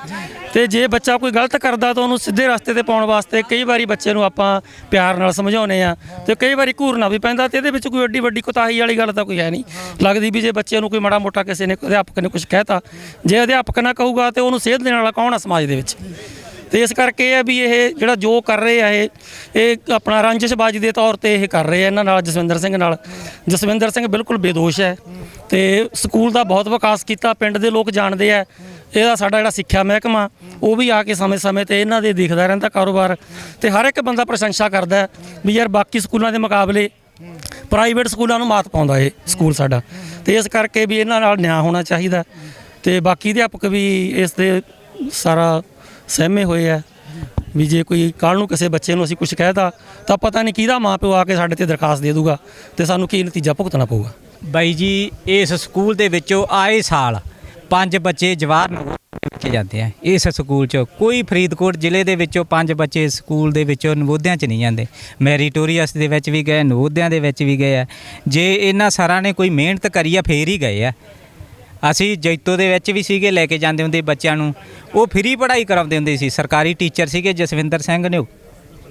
[SPEAKER 12] ਤੇ ਜੇ ਬੱਚਾ ਕੋਈ ਗਲਤ ਕਰਦਾ ਤਾਂ ਉਹਨੂੰ ਸਿੱਧੇ ਰਸਤੇ ਤੇ ਪਾਉਣ ਵਾਸਤੇ ਕਈ ਵਾਰੀ ਬੱਚੇ ਨੂੰ ਆਪਾਂ ਪਿਆਰ ਨਾਲ ਸਮਝਾਉਨੇ ਆ ਤੇ ਕਈ ਵਾਰੀ ਘੂਰਨਾ ਵੀ ਪੈਂਦਾ ਤੇ ਇਹਦੇ ਵਿੱਚ ਕੋਈ ਏਡੀ ਵੱਡੀ ਕੁਤਾਹੀ ਵਾਲੀ ਗੱਲ ਤਾਂ ਕੋਈ ਹੈ ਨਹੀਂ। ਲੱਗਦੀ ਵੀ ਜੇ ਬੱਚੇ ਨੂੰ ਕੋਈ ਮਾੜਾ ਮੋਟਾ ਕਿਸੇ ਨੇ ਅਧਿਆਪਕ ਨੇ ਕੁਝ ਕਹਿਤਾ, ਜੇ ਅਧਿਆਪਕ ਨਾ ਕਹੂਗਾ ਤੇ ਉਹਨੂੰ ਸੇਧ ਦੇਣ ਵਾਲਾ ਕੌਣ ਆ ਸਮਾਜ ਦੇ ਵਿੱਚ? ਤੇ ਇਸ ਕਰਕੇ ਇਹ ਹੈ ਵੀ ਇਹ ਜਿਹੜਾ ਜੋ ਕਰ ਰਹੇ ਆ ਇਹ ਇਹ ਆਪਣਾ ਰੰਜਿਸ਼ਬਾਜੀ ਦੇ ਤੌਰ ਤੇ ਇਹ ਕਰ ਰਹੇ ਆ ਇਹਨਾਂ ਨਾਲ, ਜਸਵਿੰਦਰ ਸਿੰਘ ਨਾਲ। ਜਸਵਿੰਦਰ ਸਿੰਘ ਬਿਲਕੁਲ ਬੇਦੋਸ਼ ਹੈ ਤੇ ਸਕੂਲ ਦਾ ਬਹੁਤ ਵਿਕਾਸ ਕੀਤਾ, ਪਿੰਡ ਦੇ ਲੋਕ ਜਾਣਦੇ ਆ। ਇਹਦਾ ਸਾਡਾ ਜਿਹੜਾ ਸਿੱਖਿਆ ਮਹਿਕਮਾ, ਉਹ ਵੀ ਆ ਕੇ ਸਮੇਂ-ਸਮੇਂ ਤੇ ਇਹਨਾਂ ਦੇ ਦੇਖਦਾ ਰਹਿੰਦਾ ਕਾਰੋਬਾਰ ਤੇ ਹਰ ਇੱਕ ਬੰਦਾ ਪ੍ਰਸ਼ੰਸਾ ਕਰਦਾ ਵੀ ਯਾਰ ਬਾਕੀ ਸਕੂਲਾਂ ਦੇ ਮੁਕਾਬਲੇ ਪ੍ਰਾਈਵੇਟ ਸਕੂਲਾਂ ਨੂੰ ਮਾਤ ਪਾਉਂਦਾ ਇਹ ਸਕੂਲ ਸਾਡਾ। ਤੇ ਇਸ ਕਰਕੇ ਵੀ ਇਹਨਾਂ ਨਾਲ ਨਿਆਂ ਹੋਣਾ ਚਾਹੀਦਾ ਤੇ ਬਾਕੀ ਅਧਿਆਪਕ ਵੀ ਇਸ ਦੇ ਸਾਰਾ ਸਹਿਮੇ ਹੋਏ ਆ ਵੀ ਜੇ ਕੋਈ ਕੱਲ ਨੂੰ ਕਿਸੇ ਬੱਚੇ ਨੂੰ ਅਸੀਂ ਕੁਝ ਕਹਿਤਾ ਤਾਂ ਪਤਾ ਨਹੀਂ ਕਿਹਦਾ ਮਾਂ ਪਿਓ ਆ ਕੇ ਸਾਡੇ ਤੇ ਦਰਖਾਸਤ ਦੇ ਦੂਗਾ ਤੇ ਸਾਨੂੰ ਕੀ ਨਤੀਜਾ ਭੁਗਤਣਾ ਪਊਗਾ।
[SPEAKER 21] ਬਾਈ ਜੀ, ਇਸ ਸਕੂਲ ਦੇ ਵਿੱਚੋਂ ਆਏ ਸਾਲ ਪੰਜ ਬੱਚੇ ਜਵਾਹਰ ਨਗਰ ਵਿੱਚ ਜਾਂਦੇ ਆ। ਇਸ ਸਕੂਲ 'ਚ ਕੋਈ ਫਰੀਦਕੋਟ ਜ਼ਿਲ੍ਹੇ ਦੇ ਵਿੱਚੋਂ ਪੰਜ ਬੱਚੇ ਇਸ ਸਕੂਲ ਦੇ ਵਿੱਚੋਂ ਨਵੋਦਿਆਂ 'ਚ ਨਹੀਂ ਜਾਂਦੇ। ਮੈਰੀਟੋਰੀਅਸ ਦੇ ਵਿੱਚ ਵੀ ਗਏ, ਨਵੋਦਿਆਂ ਦੇ ਵਿੱਚ ਵੀ ਗਏ ਆ। ਜੇ ਇਹਨਾਂ ਸਾਰਾਂ ਨੇ ਕੋਈ ਮਿਹਨਤ ਕਰੀ ਆ, ਫੇਰ ਹੀ ਗਏ ਆ। ਅਸੀਂ ਜੈਤੋ ਦੇ ਵਿੱਚ ਵੀ ਸੀਗੇ, ਲੈ ਕੇ ਜਾਂਦੇ ਹੁੰਦੇ ਬੱਚਿਆਂ ਨੂੰ। ਉਹ ਫ੍ਰੀ ਪੜ੍ਹਾਈ ਕਰਾਉਂਦੇ ਹੁੰਦੇ ਸੀ। ਸਰਕਾਰੀ ਟੀਚਰ ਸੀਗੇ ਜਸਵਿੰਦਰ ਸਿੰਘ ਨੇ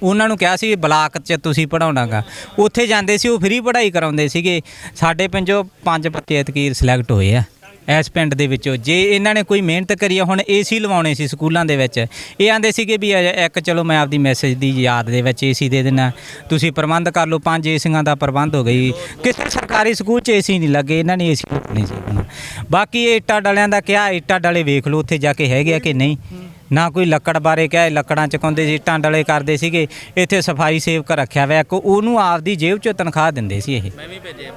[SPEAKER 21] ਉਹਨਾਂ ਨੂੰ ਕਿਹਾ ਸੀ, ਬਲਾਕ 'ਚ ਤੁਸੀਂ ਪੜਾਉਣਾਗਾ ਉੱਥੇ ਜਾਂਦੇ ਸੀ, ਉਹ ਫ੍ਰੀ ਪੜ੍ਹਾਈ ਕਰਾਉਂਦੇ ਸੀਗੇ। ਸਾਡੇ ਪਿੰਡੋਂ ਪੰਜ ਬੱਚੇ ਤਕੀਰ ਸਿਲੈਕਟ ਹੋਏ ਆ। ਇਸ ਪਿੰਡ ਦੇ ਵਿੱਚੋਂ। ਜੇ ਇਹਨਾਂ ਨੇ ਕੋਈ ਮਿਹਨਤ ਕਰੀ ਆ, ਹੁਣ ਏਸੀ ਲਵਾਉਣੇ ਸੀ ਸਕੂਲਾਂ ਦੇ ਵਿੱਚ। ਇਹ ਆਂਦੇ ਸੀਗੇ ਵੀ ਅਜੇ ਇੱਕ ਚਲੋ ਮੈਂ ਆਪਦੀ ਮੈਸੇਜ ਦੀ ਯਾਦ ਦੇ ਵਿੱਚ ਏਸੀ ਦੇ ਦੇਣਾ ਤੁਸੀਂ ਪ੍ਰਬੰਧ ਕਰ ਲਓ, ਪੰਜ ਏਸੀਆਂ ਦਾ ਪ੍ਰਬੰਧ ਹੋ ਗਈ। ਕਿਸੇ ਸਰਕਾਰੀ ਸਕੂਲ 'ਚ ਏਸੀ ਨਹੀਂ ਲੱਗੇ, ਇਹਨਾਂ ਨੇ ਏਸੀ ਨਹੀਂ ਸੀ ਬਾਕੀ ਇਹ ਇੱਟਾਂ ਡਲਿਆਂ ਦਾ ਕਿਹਾ ਇੱਟਾਂ ਡਲੇ ਵੇਖ ਲਓ, ਉੱਥੇ ਜਾ ਕੇ ਹੈਗੇ ਆ ਕਿ ਨਹੀਂ। ਨਾ ਕੋਈ ਲੱਕੜ ਬਾਰੇ ਕਿਹਾ ਲੱਕੜਾਂ ਚਕਾਉਂਦੇ ਸੀ ਇੱਟਾਂ ਡਲੇ ਕਰਦੇ ਸੀਗੇ ਇੱਥੇ ਸਫ਼ਾਈ ਸੇਵਕ ਰੱਖਿਆ ਹੋਇਆ ਕੋ ਉਹਨੂੰ ਆਪਦੀ ਜੇਬ 'ਚੋਂ ਤਨਖਾਹ ਦਿੰਦੇ ਸੀ ਇਹ।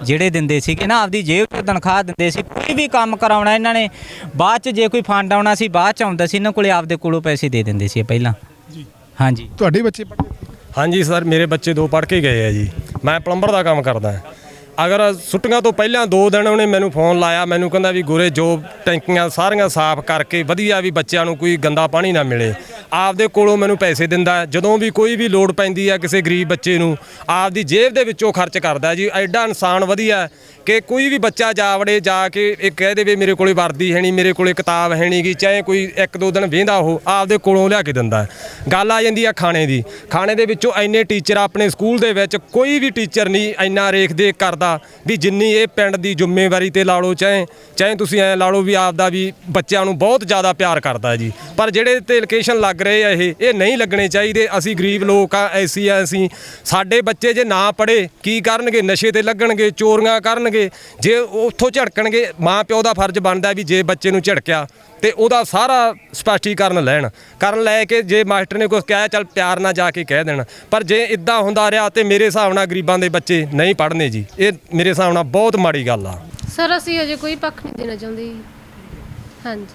[SPEAKER 21] ਜਿਹੜੇ ਦਿੰਦੇ ਸੀਗੇ ਨਾ ਆਪਦੀ ਜੇਬ 'ਚੋਂ ਤਨਖਾਹ ਦਿੰਦੇ ਸੀ ਕੋਈ ਵੀ ਕੰਮ ਕਰਾਉਣਾ ਇਹਨਾਂ ਨੇ ਬਾਅਦ 'ਚ ਜੇ ਕੋਈ ਫੰਡ ਆਉਣਾ ਸੀ ਬਾਅਦ 'ਚ ਆਉਂਦਾ ਸੀ ਇਹਨਾਂ ਕੋਲੇ ਆਪਦੇ ਕੋਲੋਂ ਪੈਸੇ ਦੇ ਦਿੰਦੇ ਸੀ ਇਹ ਪਹਿਲਾਂ। ਹਾਂਜੀ।
[SPEAKER 14] ਤੁਹਾਡੇ ਬੱਚੇ ਪੜ੍ਹਦੇ
[SPEAKER 13] ਹਾਂਜੀ ਸਰ ਮੇਰੇ ਬੱਚੇ ਦੋ ਪੜ੍ਹ ਕੇ ਗਏ ਆ ਜੀ। ਮੈਂ ਪਲੰਬਰ ਦਾ ਕੰਮ ਕਰਦਾ। ਅਗਰ ਸੁੱਟੀਆਂ ਤੋਂ ਪਹਿਲਾਂ ਦੋ ਦਿਨ ਉਹਨੇ ਮੈਨੂੰ ਫੋਨ ਲਾਇਆ, ਮੈਨੂੰ ਕਹਿੰਦਾ ਵੀ ਗੁਰੇ ਜੋ ਟੈਂਕੀਆਂ ਸਾਰੀਆਂ ਸਾਫ਼ ਕਰਕੇ ਵਧੀਆ ਵੀ ਬੱਚਿਆਂ ਨੂੰ ਕੋਈ ਗੰਦਾ ਪਾਣੀ ਨਾ ਮਿਲੇ। ਆਪਦੇ ਕੋਲੋਂ ਮੈਨੂੰ ਪੈਸੇ ਦਿੰਦਾ, ਜਦੋਂ ਵੀ ਕੋਈ ਵੀ ਲੋੜ ਪੈਂਦੀ ਹੈ ਕਿਸੇ ਗਰੀਬ ਬੱਚੇ ਨੂੰ, ਆਪਦੀ ਜੇਬ ਦੇ ਵਿੱਚੋਂ ਖਰਚ ਕਰਦਾ ਜੀ, ਐਡਾ ਇਨਸਾਨ ਵਧੀਆ ਕਿ ਕੋਈ ਵੀ ਬੱਚਾ ਜਾ ਵੜੇ ਜਾ ਕੇ ਇਹ ਕਹਿ ਦੇਵੇ ਮੇਰੇ ਕੋਲੇ ਵਰਦੀ ਹੈ ਨਹੀਂ, ਮੇਰੇ ਕੋਲੇ ਕਿਤਾਬ ਹੈ ਨਹੀਂ ਗੀ, ਚਾਹੇ ਕੋਈ ਇੱਕ ਦੋ ਦਿਨ ਵੇਂਦਾ ਉਹ, ਆਪਦੇ ਕੋਲੋਂ ਲਿਆ ਕੇ ਦਿੰਦਾ ਗੱਲ ਆ ਜਾਂਦੀ ਆ ਖਾਣੇ ਦੀ। ਖਾਣੇ ਦੇ ਵਿੱਚੋਂ ਇੰਨੇ ਟੀਚਰ ਆਪਣੇ ਸਕੂਲ ਦੇ ਵਿੱਚ ਕੋਈ ਵੀ ਟੀਚਰ ਨਹੀਂ ਇੰਨਾ ਰੇਖ ਦੇਖ ਕਰਦਾ ਵੀ ਜਿੰਨੀ ਇਹ ਪਿੰਡ ਦੀ ਜ਼ਿੰਮੇਵਾਰੀ ਤੇ ਲਾ ਲਓ, ਚਾਹੇ ਚਾਹੇ ਤੁਸੀਂ ਐ ਲਾ ਲਓ ਵੀ ਆਪਦਾ ਵੀ ਬੱਚਿਆਂ ਨੂੰ ਬਹੁਤ ਜ਼ਿਆਦਾ ਪਿਆਰ ਕਰਦਾ ਜੀ। ਪਰ ਜਿਹੜੇ ਤੇ ਲੋਕੇਸ਼ਨ ਲੱਗ ਰਹੇ ਆ ਇਹ ਇਹ ਨਹੀਂ ਲੱਗਣੇ ਚਾਹੀਦੇ। ਅਸੀਂ ਗਰੀਬ ਲੋਕ ਆ, ਐਸੀ ਆ ਅਸੀਂ। ਸਾਡੇ ਬੱਚੇ ਜੇ ਨਾ ਪੜੇ ਕੀ ਕਰਨਗੇ? ਨਸ਼ੇ ਤੇ ਲੱਗਣਗੇ, ਚੋਰੀਆਂ ਕਰਨਗੇ। ਜੇ ਉੱਥੋਂ ਝੜਕਣਗੇ ਮਾਂ ਪਿਓ ਦਾ ਫਰਜ਼ ਬਣਦਾ ਵੀ ਜੇ ਬੱਚੇ ਨੂੰ ਝੜਕਿਆ ਤੇ ਉਹਦਾ ਸਾਰਾ ਸਪਸ਼ਟੀਕਰਨ ਲੈਣ। ਕਰਨ ਲੈ ਕੇ ਜੇ ਮਾਸਟਰ ਨੇ ਕੁਝ ਕਿਹਾ ਚੱਲ ਪਿਆਰ ਨਾਲ ਜਾ ਕੇ ਕਹਿ ਦੇਣ। ਪਰ ਜੇ ਇਦਾਂ ਹੁੰਦਾ ਰਿਹਾ ਤੇ ਮੇਰੇ ਹਿਸਾਬ ਨਾਲ ਗਰੀਬਾਂ ਦੇ ਬੱਚੇ ਨਹੀਂ ਪੜ੍ਹਨੇ ਜੀ। ਇਹ ਮੇਰੇ ਹਿਸਾਬ ਨਾਲ ਬਹੁਤ ਮਾੜੀ ਗੱਲ ਆ।
[SPEAKER 22] ਸਰ ਅਸੀਂ ਅਜੇ ਕੋਈ ਪੱਖ ਨਹੀਂ ਦੇਣਾ ਚਾਹੁੰਦੇ। ਜੀ ਹਾਂਜੀ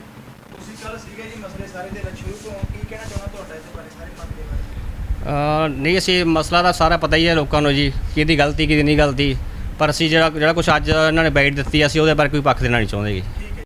[SPEAKER 23] ਅ, ਨਹੀਂ ਅਸੀਂ ਮਸਲਾ ਦਾ ਸਾਰਾ ਪਤਾ ਹੀ ਹੈ ਲੋਕਾਂ ਨੂੰ ਜੀ। ਕਿਹਦੀ ਗਲਤੀ ਕਿਹਦੀ ਨਹੀਂ ਗਲਤੀ। ਪਰ ਅਸੀਂ ਜਿਹੜਾ ਜਿਹੜਾ ਕੁਝ ਅੱਜ ਇਹਨਾਂ ਨੇ ਬਾਈਟ ਦਿੱਤੀ ਅਸੀਂ ਉਹਦੇ ਬਾਰੇ ਕੋਈ ਪੱਖ ਦੇਣਾ ਨਹੀਂ ਚਾਹੁੰਦੇ ਜੀ।